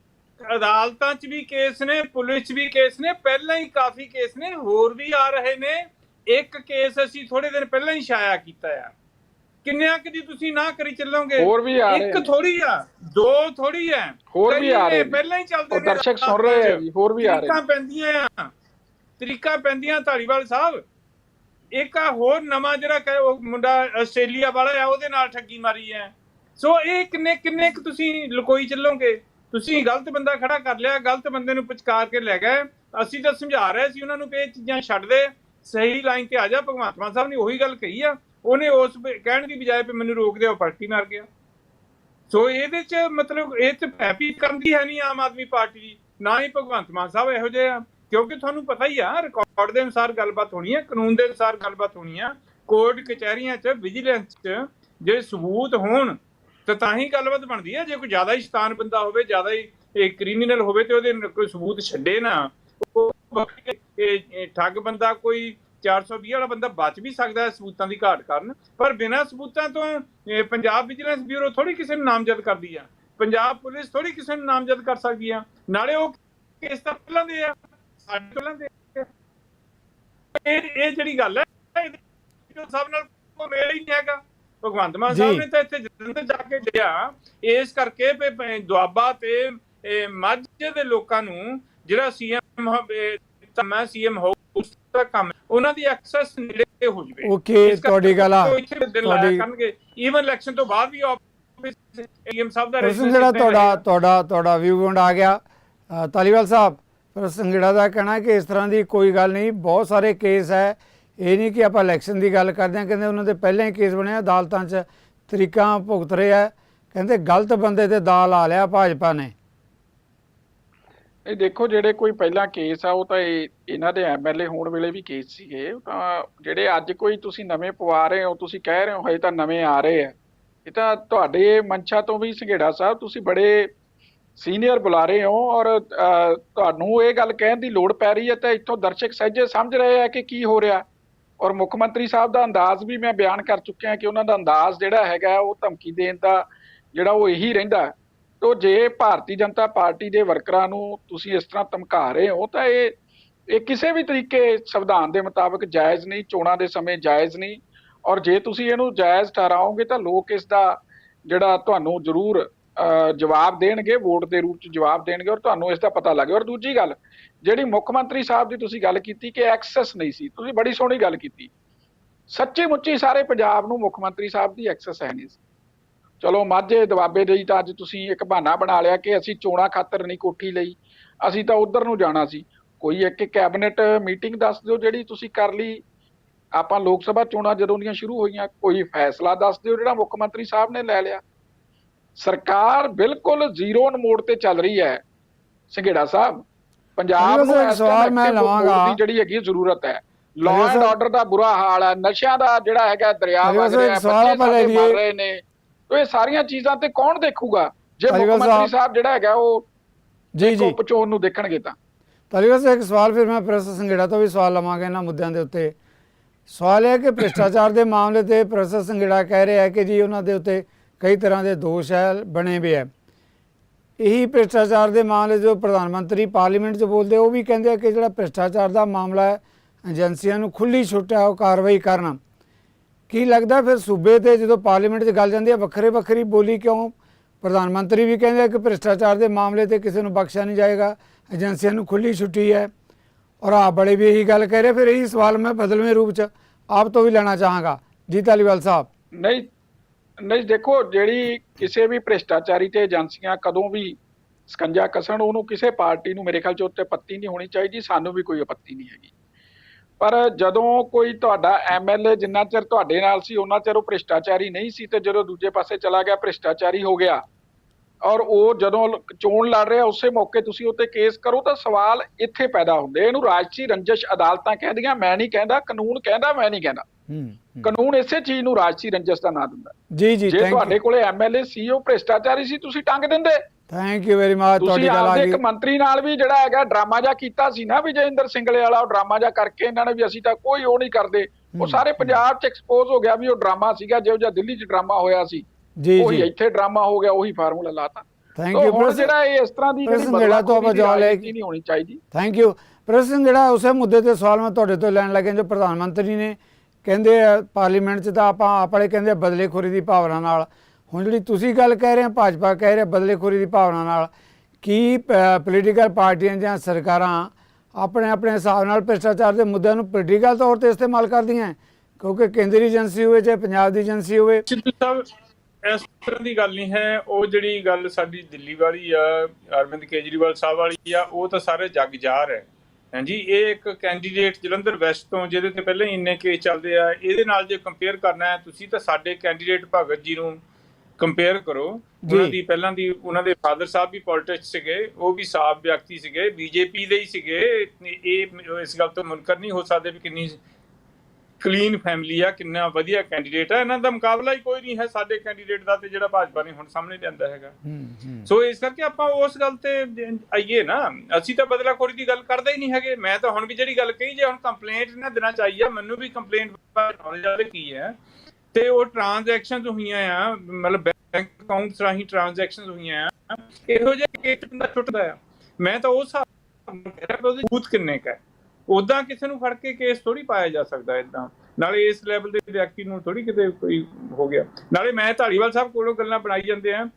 ਅਦਾਲਤਾਂ 'ਚ ਵੀ ਕੇਸ ਨੇ ਪੁਲਿਸ 'ਚ ਵੀ ਕੇਸ ਨੇ ਪਹਿਲਾਂ ਹੀ ਕਾਫੀ ਕੇਸ ਨੇ ਹੋਰ ਵੀ ਆ ਰਹੇ ਨੇ। ਇੱਕ ਕੇਸ ਅਸੀਂ ਥੋੜੇ ਦਿਨ ਪਹਿਲਾਂ ਹੀ ਛਾਇਆ ਕੀਤਾ ਆ। ਕਿੰਨਿਆਂ ਕਿ ਦੀ ਤੁਸੀਂ ਨਾ ਕਰੀ ਚੱਲੋਗੇ? ਹੋਰ ਵੀ ਆ ਰਹੇ ਇੱਕ ਨੇ। ਥੋੜੀ ਆ ਦੋ ਥੋੜੀ ਆ। ਹੋਰ ਵੀ ਆ ਨੇ, ਰਹੇ ਨੇ। ਪਹਿਲਾਂ ਹੀ ਚੱਲਦੇ ਉਹ ਦਰਸ਼ਕ ਸੁਣ ਰਹੇ ਆ ਜੀ ਹੋਰ ਵੀ ਆ ਰਹੇ ਤਰੀਕਾਂ ਨੇ। ਪੈਂਦੀਆਂ ਆ। ਤਰੀਕਾਂ ਪੈਂਦੀਆਂ ਧਾਲੀਵਾਲ ਸਾਹਿਬ। ਇੱਕ ਆ ਹੋਰ ਨਵਾਂ ਜਿਹੜਾ ਕਹੇ ਉਹ ਮੁੰਡਾ ਆਸਟ੍ਰੇਲੀਆ ਵਾਲਾ ਆ, ਉਹਦੇ ਨਾਲ ਠੱਗੀ ਮਾਰੀ ਹੈ ਸੋ ਇਹ ਕਿੰਨੇ ਕਿੰਨੇ ਕੁ ਤੁਸੀਂ ਲੁਕੋਈ ਚੱਲੋਗੇ? ਤੁਸੀਂ ਗਲਤ ਬੰਦਾ ਖੜਾ ਕਰ ਲਿਆ, ਗਲਤ ਬੰਦੇ ਨੂੰ ਪਚਕਾਰ ਕੇ ਲੈ ਗਏ। ਅਸੀਂ ਤਾਂ ਸਮਝਾ ਰਹੇ ਸੀ ਉਹਨਾਂ ਨੂੰ ਕਿ ਇਹ ਚੀਜ਼ਾਂ ਛੱਡ ਦੇ, ਸਹੀ ਲਾਈਨ ਤੇ ਆ ਜਾ। ਭਗਵੰਤ ਮਾਨ ਸਾਹਿਬ ਨੇ ਉਹੀ ਗੱਲ ਕਹੀ ਆ। ਉਹਨੇ ਉਸ ਕਹਿਣ ਦੀ ਬਜਾਏ ਵੀ ਮੈਨੂੰ ਰੋਕ ਦਿਓ, ਪਲਟੀ ਮਾਰ ਗਿਆ। ਸੋ ਇਹਦੇ ਚ ਮਤਲਬ ਇਹ ਤੇ ਹੈਪੀ ਕਰਨ ਦੀ ਹੈ ਨਹੀਂ ਆਮ ਆਦਮੀ ਪਾਰਟੀ। ਦੀ ਨਾ ਹੀ ਭਗਵੰਤ ਮਾਨ ਸਾਹਿਬ ਇਹੋ ਜਿਹੇ ਆ। ਕਿਉਂਕਿ ਤੁਹਾਨੂੰ ਪਤਾ ਹੀ ਆ ਰਿਕਾਰਡ ਦੇ ਅਨੁਸਾਰ ਗੱਲਬਾਤ ਹੋਣੀ ਹੈ ਕਾਨੂੰਨ ਦੇ ਅਨੁਸਾਰ ਗੱਲਬਾਤ ਹੋਣੀ ਆ। ਕੋਰਟ ਕਚਹਿਰੀਆਂ 'ਚ ਵਿਜੀਲੈਂਸ 'ਚ ਜੇ ਸਬੂਤ ਹੋਣ, ਤਾਂ ਤਾਂ ਹੀ ਗੱਲਬਾਤ ਬਣਦੀ ਹੈ ਜੇ ਕੋਈ ਜ਼ਿਆਦਾ ਹੀ ਸ਼ੈਤਾਨ ਬੰਦਾ ਹੋਵੇ, ਜ਼ਿਆਦਾ ਹੀ ਇਹ ਕ੍ਰਿਮੀਨਲ ਹੋਵੇ ਤੇ ਉਹਦੇ ਕੋਈ ਸਬੂਤ ਛੱਡੇ ਨਾ, ਉਹ ਠੱਗ ਬੰਦਾ ਕੋਈ 420 ਵਾਲਾ ਬੰਦਾ ਬਚ ਵੀ ਸਕਦਾ ਹੈ ਸਬੂਤਾਂ ਦੀ ਘਾਟ ਕਾਰਨ। ਪਰ ਬਿਨਾਂ ਸਬੂਤਾਂ ਤੋਂ ਪੰਜਾਬ ਵਿਜੀਲੈਂਸ ਬਿਊਰੋ ਥੋੜੀ ਕਿਸੇ ਨੂੰ ਨਾਮਜ਼ਦ ਕਰਦੀ ਆ। ਪੰਜਾਬ ਪੁਲਿਸ ਥੋੜੀ ਕਿਸੇ ਨੂੰ ਨਾਮਜ਼ਦ ਕਰ ਸਕਦੀ ਆ। ਨਾਲੇ ਉਹ ਕੇਸ ਤਾਂ ਪਹਿਲਾਂ ਦੇ ਆ। ਪਹਿਲਾਂ ਦੇ। ਇਹ ਇਹ ਜਿਹੜੀ ਗੱਲ ਹੈ ਇਹਦੇ ਸਭ ਨਾਲ ਕੋਈ ਮੇਲ ਹੀ ਨਹੀਂ ਹੈਗਾ ਭਗਵੰਤ ਮਾਨ ਸਾਹਿਬ। ਨੇ ਤਾਂ ਇੱਥੇ ਜਲੰਧਰ ਜਾ ਕੇ ਗਿਆ ਇਸ ਕਰਕੇ ਦੁਆਬਾ ਤੇ ਮਾਝੇ ਦੇ ਲੋਕਾਂ ਨੂੰ ਜਿਹੜਾ ਸੀਐਮ ਤਾਂ ਮੈਂ ਸੀਐਮ ਹੋ ਉਸ ਦਾ ਕੰਮ ਉਹਨਾਂ ਦੀ ਐਕਸੈਸ ਨੇੜੇ ਹੋ ਜਵੇ ਓਕੇ ਤੁਹਾਡੀ ਗੱਲ ਆ ਤੁਹਾਡੀ- ਕਰਨਗੇ ਈਵਨ ਇਲੈਕਸ਼ਨ ਤੋਂ ਬਾਅਦ ਵੀ ਆਫਿਸ ਸੀਐਮ ਸਾਹਿਬ ਦਾ ਜਿਹੜਾ ਤੁਹਾਡਾ। ਤੁਹਾਡਾ ਤੁਹਾਡਾ ਵਿਊ ਪੁਆਇੰਟ ਆ ਗਿਆ ਅ, ਧਾਲੀਵਾਲ ਸਾਹਿਬ ਪਰ ਸੰਗੜਾ ਦਾ ਕਹਿਣਾ ਕਿ ਇਸ ਤਰ੍ਹਾਂ ਦੀ ਕੋਈ ਗੱਲ ਨਹੀਂ, ਬਹੁਤ ਸਾਰੇ ਕੇਸ ਹੈ। ਇਹ ਨਹੀਂ ਕਿ ਆਪਾਂ ਇਲੈਕਸ਼ਨ ਦੀ ਗੱਲ ਕਰਦੇ ਹਾਂ, ਕਹਿੰਦੇ ਉਹਨਾਂ ਦੇ ਪਹਿਲਾਂ ਹੀ ਕੇਸ ਬਣਿਆ, ਅਦਾਲਤਾਂ 'ਚ ਤਰੀਕਾ ਭੁਗਤ ਰਿਹਾ ਕਹਿੰਦੇ ਗਲਤ ਬੰਦੇ ਤੇ ਦਾਲ ਆ ਲਿਆ ਭਾਜਪਾ ਨੇ। ਇਹ ਦੇਖੋ, ਜਿਹੜੇ ਕੋਈ ਪਹਿਲਾਂ ਕੇਸ ਆ, ਉਹ ਤਾਂ ਇਹਨਾਂ ਦੇ ਐਮਐਲਏ ਹੋਣ ਵੇਲੇ ਵੀ ਕੇਸ ਸੀਗੇ। ਤਾਂ ਜਿਹੜੇ ਅੱਜ ਕੋਈ ਤੁਸੀਂ ਨਵੇਂ ਪਵਾ ਰਹੇ ਹੋ, ਤੁਸੀਂ ਕਹਿ ਰਹੇ ਹੋ, ਹਜੇ ਤਾਂ ਨਵੇਂ ਆ ਰਹੇ ਆ। ਇਹ ਤਾਂ ਤੁਹਾਡੇ ਮਨਸ਼ਾ ਤੋਂ ਵੀ ਸੰਘੇੜਾ ਸਾਹਿਬ, ਤੁਸੀਂ ਬੜੇ ਸੀਨੀਅਰ ਬੁਲਾ ਰਹੇ ਹੋ ਔਰ ਤੁਹਾਨੂੰ ਇਹ ਗੱਲ ਕਹਿਣ ਦੀ ਲੋੜ ਪੈ ਰਹੀ ਹੈ ਤਾਂ ਇੱਥੋਂ ਦਰਸ਼ਕ ਸਹਿਜੇ ਸਮਝ ਰਹੇ ਆ ਕਿ ਕੀ ਹੋ ਰਿਹਾ ਔਰ ਮੁੱਖ ਮੰਤਰੀ ਸਾਹਿਬ ਦਾ ਅੰਦਾਜ਼ ਵੀ ਮੈਂ ਬਿਆਨ ਕਰ ਚੁੱਕਿਆ ਕਿ ਉਹਨਾਂ ਦਾ ਅੰਦਾਜ਼ ਜਿਹੜਾ ਹੈਗਾ ਉਹ ਧਮਕੀ ਦੇਣ ਦਾ ਜਿਹੜਾ ਉਹ ਇਹੀ ਰਹਿੰਦਾ ਹੈ। ਤੋ ਜੇ ਭਾਰਤੀ ਜਨਤਾ ਪਾਰਟੀ ਦੇ ਵਰਕਰਾਂ ਨੂੰ ਤੁਸੀਂ ਇਸ ਤਰ੍ਹਾਂ ਧਮਕਾ ਰਹੇ ਹੋ ਤਾਂ ਇਹ ਇਹ ਕਿਸੇ ਵੀ ਤਰੀਕੇ ਸੰਵਿਧਾਨ ਦੇ ਮੁਤਾਬਕ ਜਾਇਜ਼ ਨਹੀਂ, ਚੋਣਾਂ ਦੇ ਸਮੇਂ ਜਾਇਜ਼ ਨਹੀਂ ਔਰ ਜੇ ਤੁਸੀਂ ਇਹਨੂੰ ਜਾਇਜ਼ ਠਹਿਰਾਓਗੇ ਤਾਂ ਲੋਕ ਇਸ ਦਾ ਜਿਹੜਾ ਤੁਹਾਨੂੰ ਜ਼ਰੂਰ ਜਵਾਬ ਦੇਣਗੇ, ਵੋਟ ਦੇ ਰੂਪ ਚ ਜਵਾਬ ਦੇਣਗੇ ਔਰ ਤੁਹਾਨੂੰ ਇਸ ਦਾ ਪਤਾ ਲੱਗੇ ਔਰ ਦੂਜੀ ਗੱਲ, ਜਿਹੜੀ ਮੁੱਖ ਮੰਤਰੀ ਸਾਹਿਬ ਦੀ ਤੁਸੀਂ ਗੱਲ ਕੀਤੀ ਕਿ ਐਕਸੈਸ ਨਹੀਂ ਸੀ, ਤੁਸੀਂ ਬੜੀ ਸੋਹਣੀ ਗੱਲ ਕੀਤੀ। ਸੱਚੀ ਮੁੱਚੀ ਸਾਰੇ ਪੰਜਾਬ ਨੂੰ ਮੁੱਖ ਮੰਤਰੀ ਸਾਹਿਬ ਦੀ ਐਕਸੈਸ ਹੈ ਨਹੀਂ ਸੀ। ਚਲੋ, ਮਾਝੇ ਦਬਾਬੇ ਦੇ ਤਾਂ ਅੱਜ ਤੁਸੀਂ ਇੱਕ ਬਹਾਨਾ ਬਣਾ ਲਿਆ ਕਿ ਅਸੀਂ ਚੋਣਾਂ ਖਾਤਰ ਨਹੀਂ ਕੋਠੀ ਲਈ, ਅਸੀਂ ਤਾਂ ਉਧਰ ਨੂੰ ਜਾਣਾ ਸੀ। ਕੋਈ ਇੱਕ ਕੈਬਨਿਟ ਮੀਟਿੰਗ ਦੱਸ ਦਿਓ ਜਿਹੜੀ ਤੁਸੀਂ ਕਰ ਲਈ। ਆਪਾਂ ਲੋਕ ਸਭਾ ਚੋਣਾਂ ਜਦੋਂ ਦੀਆਂ ਸ਼ੁਰੂ ਹੋਈਆਂ, ਕੋਈ ਫੈਸਲਾ ਦੱਸ ਦਿਓ ਜਿਹੜਾ ਮੁੱਖ ਮੰਤਰੀ ਸਾਹਿਬ ਨੇ ਲੈ ਲਿਆ। ਸਰਕਾਰ ਬਿਲਕੁਲ ਜ਼ੀਰੋ ਮੋਡ ਤੇ ਚੱਲ ਰਹੀ ਹੈ। ਸੰਘੇੜਾ ਸਾਹਿਬ ਪੰਜਾਬ ਨੂੰ ਇਸ ਸਵਾਲ ਮੈਂ ਲਵਾਂਗਾ। ਦੀ ਜਿਹੜੀ ਹੈਗੀ ਜ਼ਰੂਰਤ ਹੈ। ਲਾਅ ਐਂਡ ਆਰਡਰ ਦਾ ਬੁਰਾ ਹਾਲ ਹੈ ਨਸ਼ਿਆਂ ਦਾ ਜਿਹੜਾ ਹੈਗਾ ਦਰਿਆ ਵਗ ਰਿਹਾ ਬੱਚੇ ਮਰ। ਰਹੇ ਨੇ। ਤੋ ਇਹ ਸਾਰੀਆਂ ਚੀਜ਼ਾਂ ਤੇ ਕੌਣ ਦੇਖੂਗਾ? ਜੇ ਮੁੱਖ ਮੰਤਰੀ ਸਾਹਿਬ- ਜਿਹੜਾ ਹੈਗਾ ਉਹ ਜੀ ਜੀ। ਕੁੱਪ ਚੋਣ ਨੂੰ ਦੇਖਣਗੇ ਤਾਂ। ਧਾਲੀਵਾਲ ਸਾਹਿਬ ਇੱਕ ਸਵਾਲ ਫਿਰ ਮੈਂ ਪ੍ਰੈਸ ਸੰਗੇੜਾ ਤੋਂ ਵੀ ਸਵਾਲ ਲਵਾਂਗਾ ਇਹਨਾਂ ਮੁੱਦਿਆਂ ਦੇ ਉੱਤੇ। ਸਵਾਲ ਇਹ ਹੈ ਕਿ ਭ੍ਰਿਸ਼ਟਾਚਾਰ ਦੇ ਮਾਮਲੇ ਤੇ ਪ੍ਰੈਸ ਸੰਗੇੜਾ ਕਹਿ ਰਿਹਾ ਹੈ ਕਿ ਜੀ ਉਹਨਾਂ ਦੇ ਉੱਤੇ ਕਈ ਤਰ੍ਹਾਂ ਦੇ ਦੋਸ਼ ਹੈ, ਬਣੇ ਹੋਏ ਹੈ। ਇਹੀ ਭ੍ਰਿਸ਼ਟਾਚਾਰ ਦੇ ਮਾਮਲੇ ਜੋ ਪ੍ਰਧਾਨ ਮੰਤਰੀ ਪਾਰਲੀਮੈਂਟ 'ਚ ਬੋਲਦੇ ਉਹ ਵੀ ਕਹਿੰਦੇ ਆ ਕਿ ਜਿਹੜਾ ਭ੍ਰਿਸ਼ਟਾਚਾਰ ਦਾ ਮਾਮਲਾ ਹੈ, ਏਜੰਸੀਆਂ ਨੂੰ ਖੁੱਲੀ ਛੁੱਟ ਹੈ, ਉਹ ਕਾਰਵਾਈ ਕਰਨ। ਕੀ ਲੱਗਦਾ ਫਿਰ ਸੂਬੇ ਤੇ ਜਦੋਂ ਪਾਰਲੀਮੈਂਟ 'ਚ ਗੱਲ ਜਾਂਦੀ ਹੈ, ਵੱਖਰੇ ਵੱਖਰੀ ਬੋਲੀ ਕਿਉਂ? ਪ੍ਰਧਾਨ ਮੰਤਰੀ ਵੀ ਕਹਿੰਦੇ ਆ ਕਿ ਭ੍ਰਿਸ਼ਟਾਚਾਰ ਦੇ ਮਾਮਲੇ ਤੇ ਕਿਸੇ ਨੂੰ ਬਖਸ਼ਿਆ ਨਹੀਂ ਜਾਏਗਾ, ਏਜੰਸੀਆਂ ਨੂੰ ਖੁੱਲੀ ਛੁੱਟੀ ਹੈ। ਔਰ ਆਪ ਬੜੇ ਵੀ ਇਹੀ ਗੱਲ ਕਹਿ ਰਹੇ ਫਿਰ ਇਹੀ ਸਵਾਲ ਮੈਂ ਬਦਲਵੇਂ ਰੂਪ 'ਚ ਆਪ ਤੋਂ ਵੀ ਲੈਣਾ ਚਾਹਾਂਗਾ। ਜੀ ਧਾਲੀਵਾਲ ਸਾਹਿਬ। ਨਹੀਂ ਨਹੀਂ, ਦੇਖੋ, ਜਿਹੜੀ ਕਿਸੇ ਵੀ ਭ੍ਰਿਸ਼ਟਾਚਾਰੀ ਤੇ ਏਜੰਸੀਆਂ ਕਦੋਂ ਵੀ ਸਕੰਜਾ ਕਸਣ, ਉਹਨੂੰ ਕਿਸੇ ਪਾਰਟੀ ਨੂੰ ਮੇਰੇ ਖਿਆਲ ਚ ਉੱਤੇ ਪੱਤੀ ਨਹੀਂ ਹੋਣੀ ਚਾਹੀਦੀ, ਸਾਨੂੰ ਵੀ ਕੋਈ ਆਪੱਤੀ ਨਹੀਂ ਹੈਗੀ। ਪਰ ਜਦੋਂ ਕੋਈ ਤੁਹਾਡਾ ਐਮਐਲਏ ਜਿੰਨਾ ਚਿਰ ਤੁਹਾਡੇ ਨਾਲ ਸੀ, ਉਹਨਾਂ ਚਿਰ ਉਹ ਭ੍ਰਿਸ਼ਟਾਚਾਰੀ ਨਹੀਂ ਸੀ ਤੇ ਜਦੋਂ ਦੂਜੇ ਪਾਸੇ ਚਲਾ ਗਿਆ, ਭ੍ਰਿਸ਼ਟਾਚਾਰੀ ਹੋ ਗਿਆ ਔਰ ਉਹ ਜਦੋਂ ਚੋਣ ਲੜ ਰਿਹਾ ਉਸੇ ਮੌਕੇ ਤੁਸੀਂ ਉੱਤੇ ਕੇਸ ਕਰੋ ਤਾਂ ਸਵਾਲ ਇੱਥੇ ਪੈਦਾ ਹੁੰਦੇ ਇਹਨੂੰ ਰਾਜਸੀ ਰੰਜਿਸ਼ ਅਦਾਲਤਾਂ ਕਹਿੰਦੀਆਂ ਮੈਂ ਨਹੀਂ ਕਹਿੰਦਾ ਕਾਨੂੰਨ ਕਹਿੰਦਾ ਮੈਂ ਨਹੀਂ ਕਹਿੰਦਾ। ਕਾਨੂੰਨ ਇਸੇ ਚੀਜ਼ ਨੂੰ ਰਾਜਸੀ ਰੰਜਿਸ਼ ਦਾ ਨਾਂ ਦਿੰਦਾ। ਜੀ ਜੀ ਜੇ ਤੁਹਾਡੇ ਕੋਲੇ ਐਮਐਲਏ ਸੀ ਉਹ ਭ੍ਰਿਸ਼ਟਾਚਾਰੀ ਸੀ ਤੁਸੀਂ ਟੰਗ ਦਿੰਦੇ। ਥੈਂਕ ਯੂ ਵੈਰੀ ਮਚ ਤੁਹਾਡੀ ਗੱਲ ਆ ਗਈ। ਇੱਕ ਮੰਤਰੀ ਨਾਲ ਵੀ ਜਿਹੜਾ ਹੈਗਾ ਡਰਾਮਾ ਜਿਹਾ ਕੀਤਾ ਸੀ ਨਾ ਵਿਜੇਂਦਰ ਸਿੰਗਲੇ ਵਾਲਾ ਉਹ ਡਰਾਮਾ ਜਿਹਾ ਕਰਕੇ ਇਹਨਾਂ ਨੇ ਵੀ ਅਸੀਂ ਤਾਂ ਕੋਈ ਉਹ ਨਹੀਂ ਕਰਦੇ। ਉਹ ਸਾਰੇ ਪੰਜਾਬ 'ਚ ਐਕਸਪੋਜ਼ ਹੋ ਗਿਆ ਵੀ ਉਹ ਡਰਾਮਾ ਸੀਗਾ ਜਿਹੋ ਜਿਹਾ ਦਿੱਲੀ 'ਚ ਡਰਾਮਾ ਹੋਇਆ ਸੀ। ਜੀ ਉਹੀ ਜੀ। ਇੱਥੇ ਡਰਾਮਾ ਹੋ ਗਿਆ ਉਹੀ ਫਾਰਮੂਲਾ ਲਾਤਾ। ਥੈਂਕ ਯੂ ਹੁਣ ਜਿਹੜਾ ਇਹ ਇਸ ਤਰ੍ਹਾਂ ਦੀ ਜਿਹੜੀ ਜਿਹੜਾ ਤੋਂ ਆਪਾਂ ਜਵਾਬ ਲੈ ਰਾਜਨੀਤੀ ਨਹੀਂ ਹੋਣੀ ਚਾਹੀਦੀ। ਥੈਂਕ ਯੂ ਪ੍ਰਸ਼ਨ ਜਿਹੜਾ ਉਸੇ ਮੁੱਦੇ ਤੇ ਸਵਾਲ ਮੈਂ ਤੁਹਾਡੇ ਤੋਂ ਲੈਣ ਲੱਗੇ ਜੋ ਪ੍ਰਧਾਨ ਮੰਤਰੀ ਨੇ ਕਹਿੰਦੇ ਆ ਪਾਰਲੀਮੈਂਟ 'ਚ ਤਾਂ ਆਪਾਂ ਆਪਣੇ ਕਹਿੰਦੇ ਬਦਲੇਖੋਰੀ ਦੀ ਭਾਵਨਾ ਨਾਲ। ਹੁਣ ਜਿਹੜੀ ਤੁਸੀਂ ਗੱਲ ਕਹਿ ਰਹੇ ਆ ਭਾਜਪਾ ਕਹਿ ਰਿਹਾ ਬਦਲੇਖੋਰੀ ਦੀ ਭਾਵਨਾ ਨਾਲ ਕੀ ਪੋਲੀਟੀਕਲ ਪਾਰਟੀਆਂ ਜਾਂ ਸਰਕਾਰਾਂ ਆਪਣੇ ਆਪਣੇ ਹਿਸਾਬ ਨਾਲ ਭ੍ਰਿਸ਼ਟਾਚਾਰ ਦੇ ਮੁੱਦਿਆਂ ਨੂੰ ਪੋਲੀਟੀਕਲ ਤੌਰ ਤੇ ਇਸਤੇਮਾਲ ਕਰਦੀਆਂ? ਹੈ? ਕਿਉਂਕਿ ਕੇਂਦਰੀ ਏਜੰਸੀ ਹੋਵੇ ਚਾਹੇ ਪੰਜਾਬ ਦੀ ਏਜੰਸੀ ਹੋਵੇ। ਸਿੱਧੂ ਸਾਹਿਬ ਇਸ ਤਰ੍ਹਾਂ ਦੀ ਗੱਲ ਨਹੀਂ ਹੈ ਉਹ ਜਿਹੜੀ ਗੱਲ ਸਾਡੀ ਦਿੱਲੀ ਵਾਲੀ ਆ ਅਰਵਿੰਦ ਕੇਜਰੀਵਾਲ ਸਾਹਿਬ ਵਾਲੀ ਆ ਉਹ ਤਾਂ ਸਾਰੇ ਜੱਗ ਜਾਰ ਹੈ ਹਾਂਜੀ ਇਹ ਇੱਕ ਕੈਂਡੀਡੇਟ ਜਲੰਧਰ ਵੈਸਟ ਤੋਂ ਜਿਹਦੇ ਤੇ ਪਹਿਲਾਂ ਹੀ ਇੰਨੇ ਕੇਸ ਚੱਲਦੇ ਆ ਇਹਦੇ ਨਾਲ ਜੇ ਕੰਪੇਅਰ ਕਰਨਾ ਹੈ ਤੁਸੀਂ ਤਾਂ ਸਾਡੇ ਕੈਂਡੀਡੇਟ ਭਗਤ ਜੀ ਨੂੰ ਕੰਪੇਅਰ ਕਰੋ। ਉਹਨਾਂ ਦੀ ਪਹਿਲਾਂ ਦੀ ਉਹਨਾਂ ਦੇ ਫਾਦਰ ਸਾਹਿਬ ਵੀ ਪੋਲਿਟਿਕਸ ਸੀਗੇ ਉਹ ਵੀ ਸਾਫ਼ ਵਿਅਕਤੀ ਸੀਗੇ ਬੀਜੇਪੀ ਦੇ ਹੀ ਸੀਗੇ ਇਹ ਇਸ ਗੱਲ ਤੋਂ ਮੁਨਕਰ ਨਹੀਂ ਹੋ ਸਕਦੇ ਵੀ ਕਿੰਨੀ ਕਲੀਨ ਫੈਮਿਲੀ ਆ ਕਿੰਨਾ ਵਧੀਆ ਕੈਂਡੀਡੇਟ ਆ। ਇਹਨਾਂ ਦਾ ਮੁਕਾਬਲਾ ਹੀ ਕੋਈ ਨਹੀਂ ਹੈ ਸਾਡੇ ਕੈਂਡੀਡੇਟ ਦਾ ਤੇ ਜਿਹੜਾ ਭਾਜਪਾ ਨੇ ਹੁਣ ਸਾਹਮਣੇ ਲਿਆਂਦਾ ਹੈਗਾ। ਸੋ ਇਸ ਕਰਕੇ ਆਪਾਂ ਉਸ ਗੱਲ ਤੇ ਆਈਏ ਨਾ। ਅਸੀਂ ਤਾਂ ਬਦਲਾਖੋਰੀ ਦੀ ਗੱਲ ਕਰਦੇ ਹੀ ਨਹੀਂ ਹੈਗੇ। ਮੈਂ ਤਾਂ ਹੁਣ ਵੀ ਜਿਹੜੀ ਗੱਲ ਕਹੀ ਜੇ ਹੁਣ ਕੰਪਲੇਂਟ ਇਹਨਾਂ ਦਿਨਾਂ ਚ ਆਈ ਆ ਮੈਨੂੰ ਵੀ ਕੰਪਲੇਂਟ ਨੌਲੇਜ ਆਵੇ ਕੀ ਹੈ। ਤੇ ਉਹ ਟ੍ਰਾਂਜੈਕਸ਼ਨਸ ਹੋਈਆਂ ਆ ਮਤਲਬ ਬੈਂਕ ਅਕਾਊਂਟਸ ਰਾਹੀਂ ਟ੍ਰਾਂਜੈਕਸ਼ਨਸ ਹੋਈਆਂ ਆ। ਇਹੋ ਜਿਹੇ ਕੇਸ ਬੰਦਾ ਛੁੱਟਦਾ ਆ। ਮੈਂ ਤਾਂ ਉਸ ਹਿਸਾਬ ਨਾਲ ਕਹਿ ਰਿਹਾ ਉਹਦੇ ਕਿੰਨੇ ਕਾ ਉਦਾਂ ਕਿਸੇ ਨੂੰ ਫੜ ਕੇ ਕੇਸ ਥੋੜੀ ਪਾਇਆ ਜਾ ਸਕਦਾ ਇਦਾਂ ਨਾਲੇ ਇਸ ਲੈਵਲ ਦੇ ਵਿਅਕਤੀ ਨੂੰ ਥੋੜੀ ਕਿਤੇ ਕੋਈ ਹੋ ਗਿਆ। ਨਾਲੇ ਮੈਂ ਢਾਲੀਵਾਲ ਸਾਹਿਬ ਕੋਲੋਂ ਗੱਲਾਂ ਬਣਾਈ ਜਾਂਦੇ ਆ।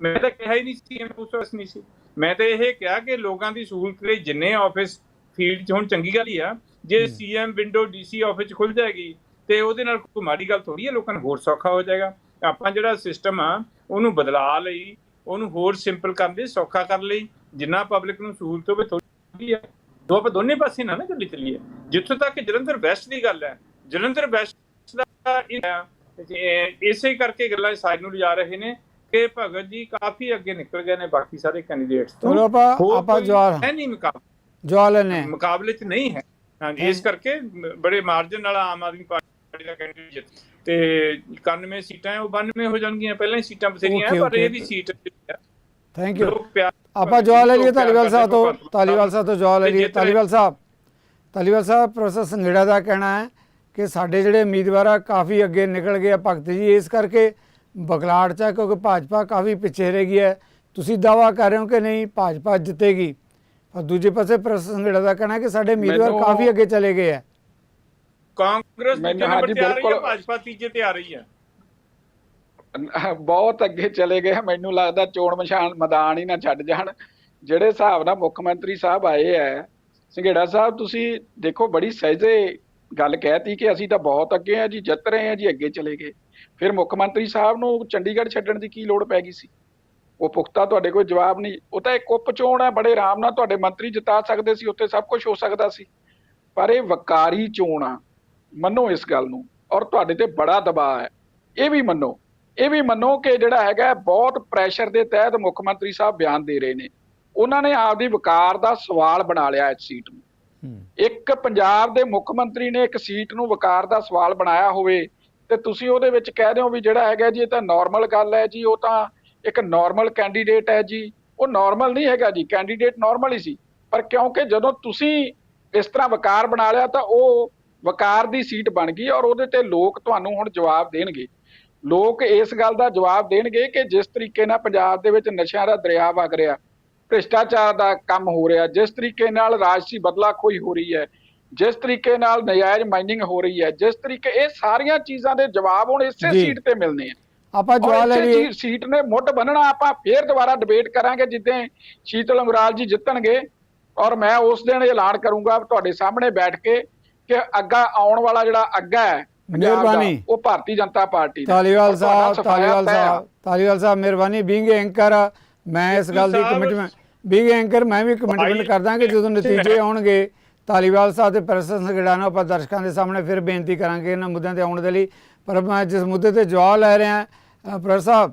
ਮੈਂ ਤਾਂ ਕਿਹਾ ਹੀ ਨਹੀਂ ਸੀ ਐਮ ਪੁੱਛਸ ਨਹੀਂ ਸੀ। ਮੈਂ ਤਾਂ ਇਹ ਕਿਹਾ ਕਿ ਲੋਕਾਂ ਦੀ ਸਹੂਲਤ ਲਈ ਜਿੰਨੇ ਆਫਿਸ ਫੀਲਡ 'ਚ ਹੁਣ ਚੰਗੀ ਗੱਲ ਹੀ ਆ ਜੇ ਸੀਐਮ ਵਿੰਡੋ ਡੀਸੀ ਆਫਿਸ 'ਚ ਖੁੱਲ ਜਾਏਗੀ ਤੇ ਉਹਦੇ ਨਾਲ ਕੋਈ ਮਾੜੀ ਗੱਲ ਥੋੜੀ ਹੈ ਲੋਕਾਂ ਨੂੰ ਹੋਰ ਸੌਖਾ ਹੋ ਜਾਏਗਾ। ਆਪਾਂ ਜਿਹੜਾ ਸਿਸਟਮ ਆ ਉਹਨੂੰ ਬਦਲਾ ਲਈ ਉਹਨੂੰ ਹੋਰ ਸਿੰਪਲ ਕਰਨ ਲਈ ਸੌਖਾ ਕਰਨ ਲਈ ਜਿੰਨਾ ਪਬਲਿਕ ਨੂੰ ਸਹੂਲਤ ਹੋਵੇ ਥੋੜੀ ਆ। ਦੋ ਆਪਾਂ ਦੋਨੇ ਪਾਸੇ ਨਾ ਨਾ ਚੱਲੀ ਚੱਲੀਏ। ਜਿੱਥੋਂ ਤੱਕ ਜਲੰਧਰ ਵੈਸਟ ਦੀ ਗੱਲ ਹੈ ਜਲੰਧਰ ਵੈਸਟ ਦਾ ਇਸੇ ਕਰਕੇ ਗੱਲਾਂ ਸਾਈਡ ਨੂੰ ਲਿਜਾ ਰਹੇ ਨੇ ਕਿ ਭਗਤ ਜੀ ਕਾਫੀ ਅੱਗੇ ਨਿਕਲ ਗਏ ਨੇ ਬਾਕੀ ਸਾਰੇ ਕੈਂਡੀਡੇਟਸ ਤੋਂ। ਚਲੋ ਆਪਾਂ ਜਵਾਬ ਹੈ ਨਹੀਂ ਮੁਕਾਬਲਾ। ਜਵਾਬ ਲੈਣੇ ਆ। ਮੁਕਾਬਲੇ 'ਚ ਨਹੀਂ ਹੈ। ਹਾਂਜੀ ਇਸ ਕਰਕੇ ਬੜੇ ਮਾਰਜਨ ਨਾਲ ਆਮ ਆਦਮੀ ਪਾਰਟੀ ਦਾ ਕੈਂਡੀਡੇਟ ਜਿੱਤ ਤੇ 91 ਸੀਟਾਂ ਉਹ 92 ਹੋ ਜਾਣਗੀਆਂ। ਪਹਿਲਾਂ ਹੀ ਸੀਟਾਂ ਬਥੇਰੀਆਂ ਪਰ ਇਹ. ਵੀ ਸੀਟ ਥੈਂਕ ਯੂ ਲੋਕ ਪਿਆਰ ਆਪਾਂ ਜਵਾਬ ਲੈ ਲਈਏ ਧਾਲੀਵਾਲ ਸਾਹਿਬ ਤੋਂ। ਧਾਲੀਵਾਲ ਸਾਹਿਬ ਤੋਂ ਜਵਾਬ ਲੈ ਲਈਏ। ਧਾਲੀਵਾਲ ਸਾਹਿਬ ਧਾਲੀਵਾਲ ਸਾਹਿਬ ਪ੍ਰੋਫੈਸਰ ਸੰਘੇੜਾ ਦਾ ਕਹਿਣਾ ਹੈ ਕਿ ਸਾਡੇ ਜਿਹੜੇ ਉਮੀਦਵਾਰ ਆ ਕਾਫੀ ਅੱਗੇ ਨਿਕਲ ਗਏ ਆ ਭਗਤ ਜੀ। ਇਸ ਕਰਕੇ ਬਗਲਾੜ ਚ ਆ ਕਿਉਂਕਿ ਭਾਜਪਾ ਕਾਫੀ ਪਿੱਛੇ ਰਹਿ ਗਈ ਹੈ। ਤੁਸੀਂ ਦਾਵਾ ਕਰ ਰਹੇ ਹੋ ਕਿ ਨਹੀਂ? ਭਾਜਪਾ ਜਿੱਤੇਗੀ। ਪਰ ਦੂਜੇ ਪਾਸੇ ਪ੍ਰੋਫੈਸਰ ਸੰਘੇੜਾ ਦਾ ਕਹਿਣਾ ਹੈ ਕਿ ਸਾਡੇ ਉਮੀਦਵਾਰ ਕਾਫੀ ਅੱਗੇ ਚਲੇ ਗਏ ਆ ਕਾਂਗਰਸ ਦੂਜੇ ਨੰਬਰ ਤੇ ਆ ਰਹੀ ਹੈ ਬਿਲਕੁਲ। ਭਾਜਪਾ ਤੀਜੇ ਤੇ ਆ ਰਹੀ ਹੈ। ਬਹੁਤ ਅੱਗੇ ਚਲੇ ਗਏ ਮੈਨੂੰ ਲੱਗਦਾ ਚੋਣ ਮਸ਼ਾਨ ਮੈਦਾਨ ਹੀ ਨਾ ਛੱਡ ਜਾਣ। ਜਿਹੜੇ ਹਿਸਾਬ ਨਾਲ ਮੁੱਖ ਮੰਤਰੀ ਸਾਹਿਬ ਆਏ ਐ ਸੰਘੇੜਾ ਸਾਹਿਬ, ਤੁਸੀਂ ਦੇਖੋ ਬੜੀ ਸਹਿਜੇ ਗੱਲ ਕਹਿਤੀ ਕਿ ਅਸੀਂ ਤਾਂ ਬਹੁਤ ਅੱਗੇ ਆ ਜੀ, ਜਿੱਤ ਰਹੇ ਆ ਜੀ, ਅੱਗੇ ਚਲੇ ਗਏ। ਫਿਰ ਮੁੱਖ ਮੰਤਰੀ ਸਾਹਿਬ ਨੂੰ ਚੰਡੀਗੜ੍ਹ ਛੱਡਣ ਦੀ ਕੀ ਲੋੜ ਪੈ ਗਈ ਸੀ? ਉਹ ਪੁਖਤਾ ਤੁਹਾਡੇ ਕੋਲ ਜਵਾਬ ਨਹੀਂ। ਉਹ ਤਾਂ ਇੱਕ ਉਪ ਚੋਣ ਹੈ ਬੜੇ ਆਰਾਮ ਨਾਲ ਤੁਹਾਡੇ ਮੰਤਰੀ ਜਿਤਾ ਸਕਦੇ ਸੀ, ਉੱਥੇ ਸਭ ਕੁਝ ਹੋ ਸਕਦਾ ਸੀ। ਪਰ ਇਹ ਵਕਾਰੀ ਚੋਣ ਆ। ਮੰਨੋ ਇਸ ਗੱਲ ਨੂੰ। ਔਰ ਤੁਹਾਡੇ ਤੇ ਬੜਾ ਦਬਾਅ ਹੈ। ਇਹ ਵੀ ਮੰਨੋ। ਇਹ ਵੀ ਮੰਨੋ ਕਿ ਜਿਹੜਾ ਹੈਗਾ ਬਹੁਤ ਪ੍ਰੈਸ਼ਰ ਦੇ ਤਹਿਤ ਮੁੱਖ ਮੰਤਰੀ ਸਾਹਿਬ ਬਿਆਨ ਦੇ ਰਹੇ ਨੇ। ਉਹਨਾਂ ਨੇ ਆਪਦੀ ਵਕਾਰ ਦਾ ਸਵਾਲ ਬਣਾ ਲਿਆ ਇਸ ਸੀਟ ਨੂੰ। ਇੱਕ ਪੰਜਾਬ ਦੇ ਮੁੱਖ ਮੰਤਰੀ ਨੇ ਇੱਕ ਸੀਟ ਨੂੰ ਵਕਾਰ ਦਾ ਸਵਾਲ ਬਣਾਇਆ ਹੋਵੇ ਤੇ ਤੁਸੀਂ ਉਹਦੇ ਵਿੱਚ ਕਹਿ ਦਿਓ ਵੀ ਜਿਹੜਾ ਹੈਗਾ ਜੀ ਇਹ ਤਾਂ ਨਾਰਮਲ ਗੱਲ ਹੈ ਜੀ ਉਹ ਤਾਂ ਇੱਕ ਨਾਰਮਲ ਕੈਂਡੀਡੇਟ ਹੈ ਜੀ। ਉਹ ਨਾਰਮਲ ਨਹੀਂ ਹੈਗਾ ਜੀ ਕੈਂਡੀਡੇਟ ਨਾਰਮਲ ਹੀ ਸੀ। ਪਰ ਕਿਉਂਕਿ ਜਦੋਂ ਤੁਸੀਂ ਇਸ ਤਰ੍ਹਾਂ ਵਕਾਰ ਬਣਾ ਲਿਆ ਤਾਂ ਉਹ ਵਕਾਰ ਦੀ ਸੀਟ ਬਣ ਗਈ ਔਰ ਉਹਦੇ ਤੇ ਲੋਕ ਤੁਹਾਨੂੰ ਹੁਣ ਜਵਾਬ ਦੇਣਗੇ। ਲੋਕ ਇਸ ਗੱਲ ਦਾ ਜਵਾਬ ਦੇਣਗੇ ਕਿ ਜਿਸ ਤਰੀਕੇ ਨਾਲ ਪੰਜਾਬ ਦੇ ਵਿੱਚ ਨਸ਼ਿਆਂ ਦਾ ਦਰਿਆ ਵਗ ਰਿਹਾ ਭ੍ਰਿਸ਼ਟਾਚਾਰ ਦਾ ਕੰਮ ਹੋ ਰਿਹਾ ਜਿਸ ਤਰੀਕੇ ਨਾਲ ਰਾਜਸੀ ਬਦਲਾਖੋਈ ਹੋ ਰਹੀ ਹੈ ਜਿਸ ਤਰੀਕੇ ਨਾਲ ਨਜਾਇਜ਼ ਮਾਈਨਿੰਗ ਹੋ ਰਹੀ ਹੈ ਜਿਸ ਤਰੀਕੇ ਇਹ ਸਾਰੀਆਂ ਚੀਜ਼ਾਂ ਦੇ ਜਵਾਬ ਹੁਣ ਇਸੇ। ਸੀਟ ਤੇ ਮਿਲਨੇ ਆ ਆਪਾਂ ਜਵਾਬ ਲੈ ਲਈਏ ਸੀਟ ਨੇ ਮੁੱਢ ਬੰਨਣਾ ਆਪਾਂ ਫੇਰ ਦੁਬਾਰਾ ਡਿਬੇਟ ਕਰਾਂਗੇ ਜਿੱਦਾਂ ਸ਼ੀਤਲ ਅੰਗਰਾਲ ਜੀ ਜਿੱਤਣਗੇ ਔਰ ਮੈਂ ਉਸ ਦਿਨ ਐਲਾਨ ਕਰੂੰਗਾ ਤੁਹਾਡੇ ਸਾਹਮਣੇ ਬੈਠ ਕੇ ਕਿ ਅੱਗਾ ਆਉਣ ਵਾਲਾ ਜਿਹੜਾ ਅੱਗਾ ਹੈ ਮਿਹਰਬਾਨੀ। ਉਹ ਭਾਰਤੀ ਜਨਤਾ ਪਾਰਟੀ ਦਾ। ਧਾਲੀਵਾਲ ਸਾਹਿਬ ਧਾਲੀਵਾਲ। ਸਾਹਿਬ ਧਾਲੀਵਾਲ ਸਾਹਿਬ ਮਿਹਰਬਾਨੀ। ਬੀਇੰਗ ਐਂਕਰ ਮੈਂ ਇਸ ਗੱਲ ਦੀ ਕਮਿਟਮੈਂਟ ਬੀਇੰਗ ਐਂਕਰ ਮੈਂ ਵੀ ਕਮਿਟਮੈਂਟ ਕਰਦਾ ਕਿ ਜਦੋਂ ਨਤੀਜੇ ਆਉਣਗੇ ਧਾਲੀਵਾਲ ਸਾਹਿਬ ਤੇ ਪ੍ਰੈਸਨ ਸੰਗੜਾ ਨੂੰ ਆਪਾਂ ਦਰਸ਼ਕਾਂ ਦੇ ਸਾਹਮਣੇ ਫਿਰ ਬੇਨਤੀ ਕਰਾਂਗੇ ਇਹਨਾਂ ਮੁੱਦਿਆਂ ਤੇ ਆਉਣ ਦੇ ਲਈ। ਪਰ ਮੈਂ ਜਿਸ ਮੁੱਦੇ ਤੇ ਜਵਾਬ ਲੈ ਰਿਹਾ ਪ੍ਰੋਫੈਸਰ ਸਾਹਿਬ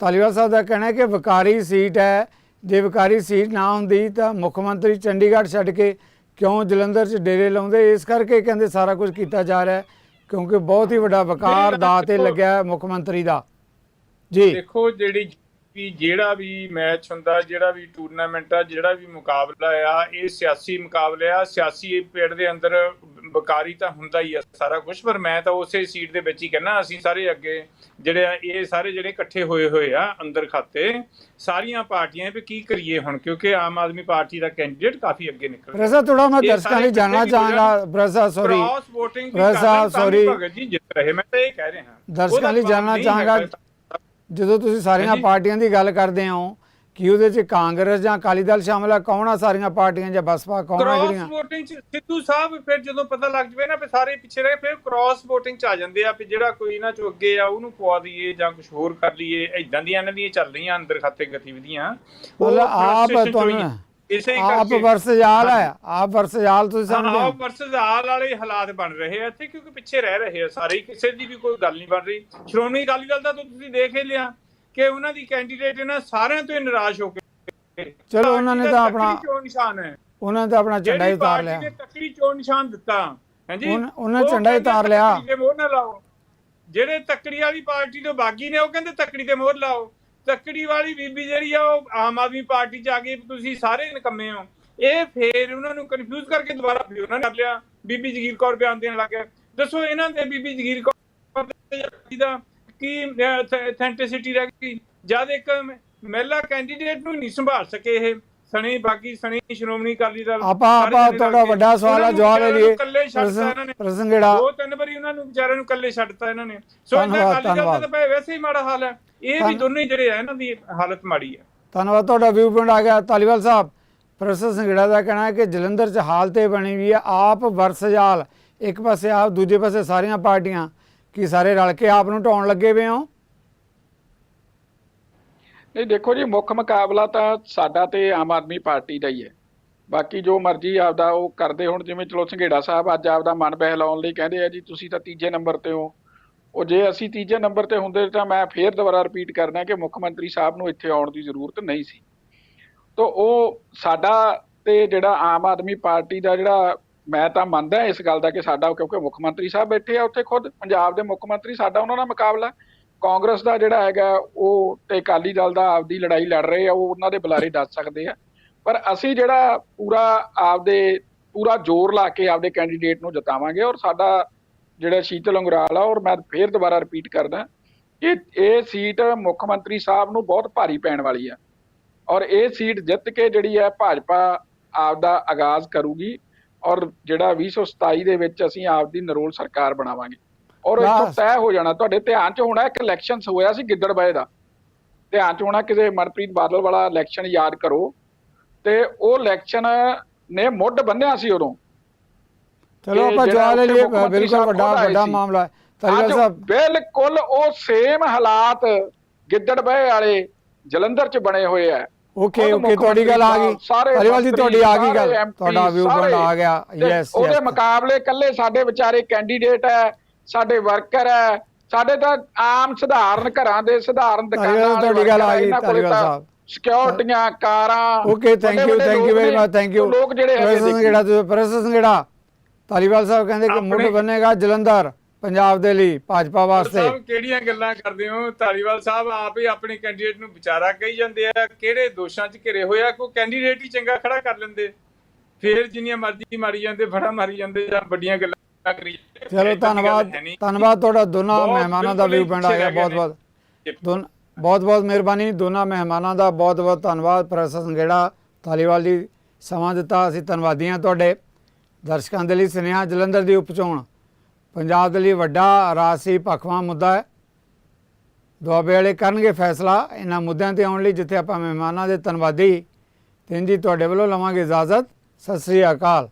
ਧਾਲੀਵਾਲ ਸਾਹਿਬ ਦਾ ਕਹਿਣਾ ਹੈ ਕਿ ਵਕਾਰੀ ਸੀਟ ਹੈ। ਜੇ ਵਕਾਰੀ ਸੀਟ ਨਾ ਹੁੰਦੀ ਤਾਂ ਮੁੱਖ ਮੰਤਰੀ ਚੰਡੀਗੜ੍ਹ ਛੱਡ ਕੇ ਕਿਉਂ ਜਲੰਧਰ 'ਚ ਡੇਰੇ ਲਾਉਂਦੇ? ਇਸ ਕਰਕੇ ਕਹਿੰਦੇ ਸਾਰਾ ਕੁਝ ਕੀਤਾ ਜਾ ਰਿਹਾ ਹੈ। ਕਿਉਂਕਿ ਬਹੁਤ ਹੀ ਵੱਡਾ ਵਕਾਰ ਦਾ ਤੇ ਲੱਗਿਆ ਮੁੱਖ ਮੰਤਰੀ ਦਾ। ਜੀ। ਦੇਖੋ ਜਿਹੜੀ ਵੀ ਜਿਹੜਾ ਵੀ ਮੈਚ ਹੁੰਦਾ ਜਿਹੜਾ ਵੀ ਟੂਰਨਾਮੈਂਟ ਆ ਜਿਹੜਾ ਵੀ ਮੁਕਾਬਲਾ ਆ ਇਹ ਸਿਆਸੀ ਮੁਕਾਬਲੇ ਆ। ਸਿਆਸੀ ਪੇੜ ਦੇ ਅੰਦਰ ਬਕਾਰੀ ਤਾਂ ਹੁੰਦਾ ਹੀ ਆ ਸਾਰਾ ਕੁਝ ਪਰ ਮੈਂ ਤਾਂ ਉਸੇ ਸੀਟ ਦੇ ਵਿੱਚ ਹੀ ਕਹਿੰਦਾ ਅਸੀਂ ਸਾਰੇ ਅੱਗੇ ਜਿਹੜੇ ਆ ਇਹ ਸਾਰੇ ਜਿਹੜੇ ਇਕੱਠੇ ਹੋਏ ਹੋਏ ਆ ਅੰਦਰ ਖਾਤੇ ਸਾਰੀਆਂ ਪਾਰਟੀਆਂ ਵੀ ਕੀ ਕਰੀਏ ਹੁਣ? ਕਿਉਂਕਿ ਆਮ ਆਦਮੀ ਪਾਰਟੀ ਦਾ ਕੈਂਡੀਡੇਟ ਕਾਫੀ ਅੱਗੇ ਨਿਕਲ ਰਿਹਾ ਪ੍ਰੋਫੈਸਰ ਥੋੜਾ ਮੈਂ ਦਰਸ਼ਕਾਂ ਲਈ ਸਾਰੇ ਜਾਣਨਾ ਚਾਹਾਂਗਾ। Professor sorry sorry। Bhagat ji ਜਿੱਤ ਰਹੇ ਮੈਂ ਤਾਂ ਇਹ ਕਹਿ ਰਿਹਾ। ਦਰਸ਼ਕਾਂ ਲਈ ਜਾਣਨਾ ਚਾਹਾਂਗਾ। ਹੈਗਾ। ਜਦੋਂ ਤੁਸੀਂ ਸਾਰੀਆਂ। ਪਾਰਟੀਆਂ ਦੀ ਗੱਲ ਕਰਦੇ ਹੋ ਕੀ ਉਹਦੇ ਚ ਕਾਂਗਰਸ ਜਾਂ ਅਕਾਲੀ ਦਲ ਸ਼ਾਮਲ ਹੈ ਕੌਣ ਆ ਸਾਰੀਆਂ ਪਾਰਟੀਆਂ ਜਾਂ ਬਸਪਾ ਕੌਣ ਆ ਕ੍ਰਾਸ ਜਿਹੜੀਆਂ? VOTING ਚ ਸਿੱਧੂ ਸਾਹਿਬ ਫਿਰ ਜਦੋਂ ਪਤਾ ਲੱਗ ਜਵੇ ਨਾ ਵੀ ਸਾਰੇ ਪਿੱਛੇ ਰਹੇ ਫਿਰ ਕ੍ਰਾਸ VOTING ਚ ਆ ਜਾਂਦੇ ਆ ਵੀ ਜਿਹੜਾ ਕੋਈ ਇਹਨਾਂ ਚੋਂ ਅੱਗੇ ਆ ਉਹਨੂੰ ਪਵਾ ਦਈਏ ਜਾਂ ਕੁਝ ਹੋਰ ਕਰ ਲਈਏ। ਇਦਾਂ ਦੀਆਂ ਇਹਨਾਂ ਦੀਆਂ ਚੱਲ ਰਹੀਆਂ ਅੰਦਰ ਖਾਤੇ ਗਤੀਵਿਧੀਆਂ। ਉਹ ਮਤਲਬ ਆਪ ਤੁਹਾਨੂੰ ਇਸੇ ਹੀ ਆਪ ਕਰਕੇ ਵਰਸਜਾਲ ਹੈ ਆਪ ਵਰਸਜਾਲ ਤੁਸੀਂ ਸਮਝਦੇ ਹੋ? ਵਰਸਸ ਵਾਲੇ ਹਾਲਾਤ ਬਣ ਰਹੇ ਆ ਇੱਥੇ ਕਿਉਂਕਿ ਪਿੱਛੇ ਰਹਿ ਰਹੇ ਆ ਸਾਰੇ। ਹੀ, ਕਿਸੇ ਦੀ ਵੀ ਕੋਈ ਗੱਲ ਨਹੀਂ ਬਣ ਰਹੀ। ਸ਼੍ਰੋਮਣੀ ਅਕਾਲੀ ਦਲ ਦਾ ਤਾਂ ਤੁਸੀਂ ਦੇਖ ਹੀ ਲਿਆ। ਕਿ ਉਹਨਾਂ ਦੀ ਕੈਂਡੀਡੇਟ ਇਹਨਾਂ ਸਾਰਿਆਂ ਤੋਂ ਨਿਰਾਸ਼ ਹੋ ਕੇ ਚਲੋ ਉਹਨਾਂ ਨੇ ਪਾਰਟੀ ਦਾ ਤਾਂ ਆਪਣਾ ਚੋਣ ਨਿਸ਼ਾਨ ਹੈ। ਉਹਨਾਂ ਨੇ ਤਾਂ ਆਪਣਾ ਝੰਡਾ ਹੀ ਜਿਹੜੀ ਉਤਾਰ ਪਾਰਟੀ ਲਿਆ। ਨੇ ਤਕੜੀ ਚੋਣ ਨਿਸ਼ਾਨ ਦਿੱਤਾ ਹਾਂਜੀ ਉਹਨਾਂ- ਉਹਨਾਂ ਉਹ ਝੰਡਾ ਹੀ ਉਤਾਰ ਲਿਆ। ਤੇ ਮੋਹਰ ਨਾ ਲਾਓ। ਜਿਹੜੇ ਤੱਕੜੀ ਵਾਲੀ ਪਾਰਟੀ ਦੇ ਬਾਗੀ ਨੇ ਉਹ ਕਹਿੰਦੇ ਤੱਕੜੀ ਤੇ ਮੋਹਰ ਲਾਓ। ਤੱਕੜੀ ਵਾਲੀ ਬੀਬੀ ਜਿਹੜੀ ਆ ਉਹ ਆਮ ਆਦਮੀ ਪਾਰਟੀ ਚ ਆ ਗਈ ਤੁਸੀਂ ਸਾਰੇ ਨਿਕੰਮੇ ਹੋ। ਇਹ ਫੇਰ ਉਹਨਾਂ ਨੂੰ ਕਨਫਿਊਜ਼ ਕਰਕੇ ਦੁਬਾਰਾ ਫਿਰ ਉਹਨਾਂ ਨੇ ਕਰ ਲਿਆ। ਬੀਬੀ ਜਗੀਰ ਕੌਰ ਬਿਆਨ ਦੇਣ ਲੱਗ ਗਿਆ। ਦੱਸੋ ਇਹਨਾਂ ਦੇ ਬੀਬੀ ਜਗੀਰ ਕੌਰ ਦੇ ਦਾ ਕੀ ਅਥੈਂਟਿਸਿਟੀ ਰਹਿ ਗਈ? ਜਦ ਇੱਕ ਮਹਿਲਾ ਕੈਂਡੀਡੇਟ ਨੂੰ ਨਹੀਂ ਸੰਭਾਲ ਸਕੇ ਇਹ ਸਣੀ ਬਾਕੀ ਸਣੀ ਸ਼੍ਰੋਮਣੀ ਅਕਾਲੀ ਦਲ ਆਪਾਂ ਆਪਾਂ ਤੁਹਾਡਾ। ਵੱਡਾ ਸਵਾਲ ਹੈ ਨੂੰ ਜਵਾਬ ਇਹਨਾਂ ਨੇ। ਪ੍ਰਸੰਗੜਾ ਦੋ ਤਿੰਨ ਵਾਰੀ ਉਹਨਾਂ ਨੂੰ ਵਿਚਾਰਿਆਂ ਨੂੰ ਇਕੱਲੇ ਛੱਡਤਾ ਇਹਨਾਂ ਨੇ। ਸੋ ਇਹਨਾਂ ਅਕਾਲੀ ਦਲ ਦਾ ਭਾਵੇਂ ਵੈਸੇ ਹੀ ਮਾੜਾ ਹਾਲ ਹੈ। ਇਹ ਵੀ ਦੋਨੇ ਜਿਹੜੇ ਆ ਇਹਨਾਂ ਦੀ ਹਾਲਤ ਮਾੜੀ ਹੈ। ਧੰਨਵਾਦ ਤੁਹਾਡਾ ਵਿਊ ਪੁਆਇੰਟ ਆ ਗਿਆ। ਤਾਲੀਵਾਲ ਸਾਹਿਬ ਪ੍ਰੋਫੈਸਰ ਸੰਘੜਾ ਦਾ ਕਹਿਣਾ ਹੈ ਕਿ ਜਲੰਧਰ 'ਚ ਹਾਲਤ ਇਹ ਬਣੀ ਹੋਈ ਹੈ ਆਪ ਵਰਸਜਾਲ ਇੱਕ ਪਾਸੇ ਆਪ ਦੂਜੇ ਪਾਸੇ ਸਾਰੀਆਂ ਪਾਰਟੀਆਂ। ਕੀ ਸਾਰੇ ਰਲ ਕੇ ਆਪ ਨੂੰ ਢਾਉਣ ਲੱਗੇ ਹੋਏ ਹੋ? ਨਹੀਂ, ਦੇਖੋ ਜੀ, ਮੁੱਖ ਮੁਕਾਬਲਾ ਤਾਂ ਸਾਡਾ ਤੇ ਆਮ ਆਦਮੀ ਪਾਰਟੀ ਦਾ ਹੀ ਹੈ। ਬਾਕੀ ਜੋ ਮਰਜ਼ੀ ਆਪਦਾ ਉਹ ਕਰਦੇ ਹੁਣ, ਜਿਵੇਂ ਚਲੋ ਸੰਘੇੜਾ ਸਾਹਿਬ ਅੱਜ ਆਪਦਾ ਮਨ ਬਹਿਲਾਉਣ ਲਈ ਕਹਿੰਦੇ ਆ ਜੀ, ਤੁਸੀਂ ਤਾਂ ਤੀਜੇ ਨੰਬਰ ਤੇ ਹੋ। ਉਹ ਜੇ ਅਸੀਂ ਤੀਜੇ ਨੰਬਰ ਤੇ ਹੁੰਦੇ ਤਾਂ ਮੈਂ ਫੇਰ ਦੁਬਾਰਾ ਰਿਪੀਟ ਕਰਨਾ ਕਿ ਮੁੱਖ ਮੰਤਰੀ ਸਾਹਿਬ ਨੂੰ ਇੱਥੇ ਆਉਣ ਦੀ ਜ਼ਰੂਰਤ ਨਹੀਂ ਸੀ। ਤਾਂ ਉਹ ਸਾਡਾ ਤੇ ਜਿਹੜਾ ਆਮ ਆਦਮੀ ਪਾਰਟੀ ਦਾ ਜਿਹੜਾ ਮੈਂ ਤਾਂ ਮੰਨਦਾ ਇਸ ਗੱਲ ਦਾ ਕਿ ਸਾਡਾ, ਕਿਉਂਕਿ ਮੁੱਖ ਮੰਤਰੀ ਸਾਹਿਬ ਬੈਠੇ ਆ ਉੱਥੇ ਖੁਦ, ਪੰਜਾਬ ਦੇ ਮੁੱਖ ਮੰਤਰੀ ਸਾਡਾ ਉਹਨਾਂ ਨਾਲ ਮੁਕਾਬਲਾ। ਕਾਂਗਰਸ ਦਾ ਜਿਹੜਾ ਹੈਗਾ, ਉਹ ਤੇ ਅਕਾਲੀ ਦਲ ਦਾ ਆਪਦੀ ਲੜਾਈ ਲੜ ਰਹੇ ਆ, ਉਹ ਉਹਨਾਂ ਦੇ ਬੁਲਾਰੇ ਦੱਸ ਸਕਦੇ ਆ। ਪਰ ਅਸੀਂ ਜਿਹੜਾ ਪੂਰਾ ਆਪਦੇ, ਪੂਰਾ ਜ਼ੋਰ ਲਾ ਕੇ ਆਪਦੇ ਕੈਂਡੀਡੇਟ ਨੂੰ ਜਿਤਾਵਾਂਗੇ ਔਰ ਸਾਡਾ ਜਿਹੜਾ ਸ਼ੀਤਲ ਅੰਗਰਾਲ ਆ, ਔਰ ਮੈਂ ਫੇਰ ਦੁਬਾਰਾ ਰਿਪੀਟ ਕਰਦਾ ਕਿ ਇਹ ਸੀਟ ਮੁੱਖ ਮੰਤਰੀ ਸਾਹਿਬ ਨੂੰ ਬਹੁਤ ਭਾਰੀ ਪੈਣ ਵਾਲੀ ਆ। ਔਰ ਇਹ ਸੀਟ ਜਿੱਤ ਕੇ ਜਿਹੜੀ ਹੈ ਭਾਜਪਾ ਆਪਦਾ ਆਗਾਜ਼ ਕਰੂਗੀ ਔਰ ਜਿਹੜਾ 2027 ਦੇ ਵਿੱਚ ਅਸੀਂ ਆਪਦੀ ਨਰੋਲ ਸਰਕਾਰ ਬਣਾਵਾਂਗੇ। ਔਰ ਬਸ। ਤੈਅ ਹੋ ਜਾਣਾ। ਤੁਹਾਡੇ ਧਿਆਨ 'ਚ ਹੋਣਾ ਇੱਕ ਇਲੈਕਸ਼ਨਸ ਹੋਇਆ ਸੀ ਗਿੱਦੜਬਾਏ ਦਾ। ਧਿਆਨ 'ਚ ਹੋਣਾ ਕਿਸੇ ਮਨਪ੍ਰੀਤ ਬਾਦਲ ਵਾਲਾ ਇਲੈਕਸ਼ਨ ਯਾਦ ਕਰੋ। ਤੇ ਉਹ ਇਲੈਕਸ਼ਨ ਨੇ ਮੁੱਢ ਬੰਨਿਆ ਸੀ ਉਦੋਂ। ਚਲੋ ਆਪਾਂ ਜਿਹੜਾ ਜਵਾਬ ਲੈ ਉੱਥੇ ਲਈਏ ਮੁੱਖ ਮੰਤਰੀ ਬਿਲਕੁਲ ਵੱਡਾ ਵੱਡਾ। ਮਾਮਲਾ ਹੈ। ਅੱਜ ਸਾਹਿਬ। ਬਿਲਕੁਲ ਉਹ ਸੇਮ ਹਾਲਾਤ ਗਿੱਦੜਬਾਏ ਵਾਲੇ ਜਲੰਧਰ 'ਚ ਬਣੇ ਹੋਏ ਆ ਓਕੇ ਓਕੇ ਤੁਹਾਡੀ ਗੱਲ ਆ ਗਈ। ਤਾਲੀਵਾਲ ਜੀ ਤੁਹਾਡੀ ਆ ਗਈ ਗੱਲ। ਤੁਹਾਡਾ ਵਿਊ ਪੁਆਇੰਟ। ਆ ਗਿਆ। ਯੈਸ ਉਹਦੇ ਮੁਕਾਬਲੇ ਕੱਲੇ ਸਾਡੇ ਵਿਚਾਰੇ ਕੈਂਡੀਡੇਟ ਹੈ ਸਾਡੇ ਵਰਕਰ ਹੈ ਸਾਡੇ ਤਾਂ ਆਮ ਸਧਾਰਨ ਘਰਾਂ ਦੇ ਸਧਾਰਨ ਦੁਕਾਨਾਂ ਵਾਲੇ ਤੁਹਾਡੀ ਗੱਲ ਆ ਗਈ ਤਾਂ ਸਾਹਿਬ। ਸਿਕਿਉਰਟੀਆਂ ਕਾਰਾਂ okay thank you thank you very. Much thank you ਲੋਕ ਜਿਹੜੇ ਹੈਗੇ ਤੁਸੀਂ ਪ੍ਰੋਫੈਸਰ ਸੰਘੇੜਾ ਤਾਲੀਵਾਲ ਸਾਹਿਬ ਕਹਿੰਦੇ ਕਿ ਮੁੱਢ ਬਣੇਗਾ ਜਲੰਧਰ। ਪੰਜਾਬ ਦੇ ਲਈ ਭਾਜਪਾ ਵਾਸਤੇ। ਸਾਹਿਬ ਕਿਹੜੀਆਂ ਗੱਲਾਂ ਕਰਦੇ ਹੋ? ਧਾਲੀਵਾਲ ਸਾਹਿਬ ਆਪ ਹੀ ਆਪਣੇ ਕੈਂਡੀਡੇਟ ਨੂੰ ਵਿਚਾਰਾ ਕਹੀ ਜਾਂਦੇ ਆ ਕਿਹੜੇ ਦੋਸ਼ਾਂ 'ਚ ਘਿਰੇ ਹੋਇਆ ਕੋਈ ਕੈਂਡੀਡੇਟ ਹੀ ਚੰਗਾ ਖੜਾ ਕਰ ਲੈਂਦੇ। ਫੇਰ ਜਿੰਨੀਆਂ ਮਰਜ਼ੀ ਮਾਰੀ ਜਾਂਦੇ ਫੜਾ ਮਾਰੀ ਜਾਂਦੇ ਜਾਂ ਵੱਡੀਆਂ ਗੱਲਾਂ ਕਰੀ ਚਲੋ ਧੰਨਵਾਦ। ਧੰਨਵਾਦ ਤੁਹਾਡਾ। ਦੋਨਾਂ ਮਹਿਮਾਨਾਂ ਦਾ ਵਿਊ ਪੁਆਇੰਟ ਆ ਗਿਆ ਬਹੁਤ ਬਹੁਤ ਬਹੁਤ ਬਹੁਤ ਮਿਹਰਬਾਨੀ। ਦੋਨਾਂ ਮਹਿਮਾਨਾਂ ਦਾ ਬਹੁਤ ਬਹੁਤ ਧੰਨਵਾਦ। ਪ੍ਰੋਫੈਸਰ ਸੰਘੇੜਾ ਤਾਲੀਵਾਲ ਜੀ ਸਮਾਂ ਦਿੱਤਾ। ਅਸੀਂ ਧੰਨਵਾਦੀ ਹਾਂ ਤੁਹਾਡੇ ਦਰਸ਼ਕਾਂ ਦੇ ਲਈ। ਸੁਨੇਹਾ ਜਲੰਧਰ ਦੀ ਉਪਚੋਣ ਪੰਜਾਬ ਦੇ ਲਈ ਵੱਡਾ ਰਾਜਸੀ ਪਖਵਾ ਮੁੱਦਾ ਹੈ। ਦੁਆਬੇ ਵਾਲੇ ਕਰਨਗੇ ਫੈਸਲਾ ਇਹਨਾਂ ਮੁੱਦਿਆਂ ਤੇ ਆਉਣ ਲਈ, ਜਿੱਥੇ ਆਪਾਂ ਮਹਿਮਾਨਾਂ ਦੇ ਧੰਨਵਾਦੀ ਤਿੰਨ ਜੀ ਤੁਹਾਡੇ ਵੱਲੋਂ ਲਵਾਂਗੇ ਇਜਾਜ਼ਤ। ਸਤਿ ਸ੍ਰੀ ਅਕਾਲ।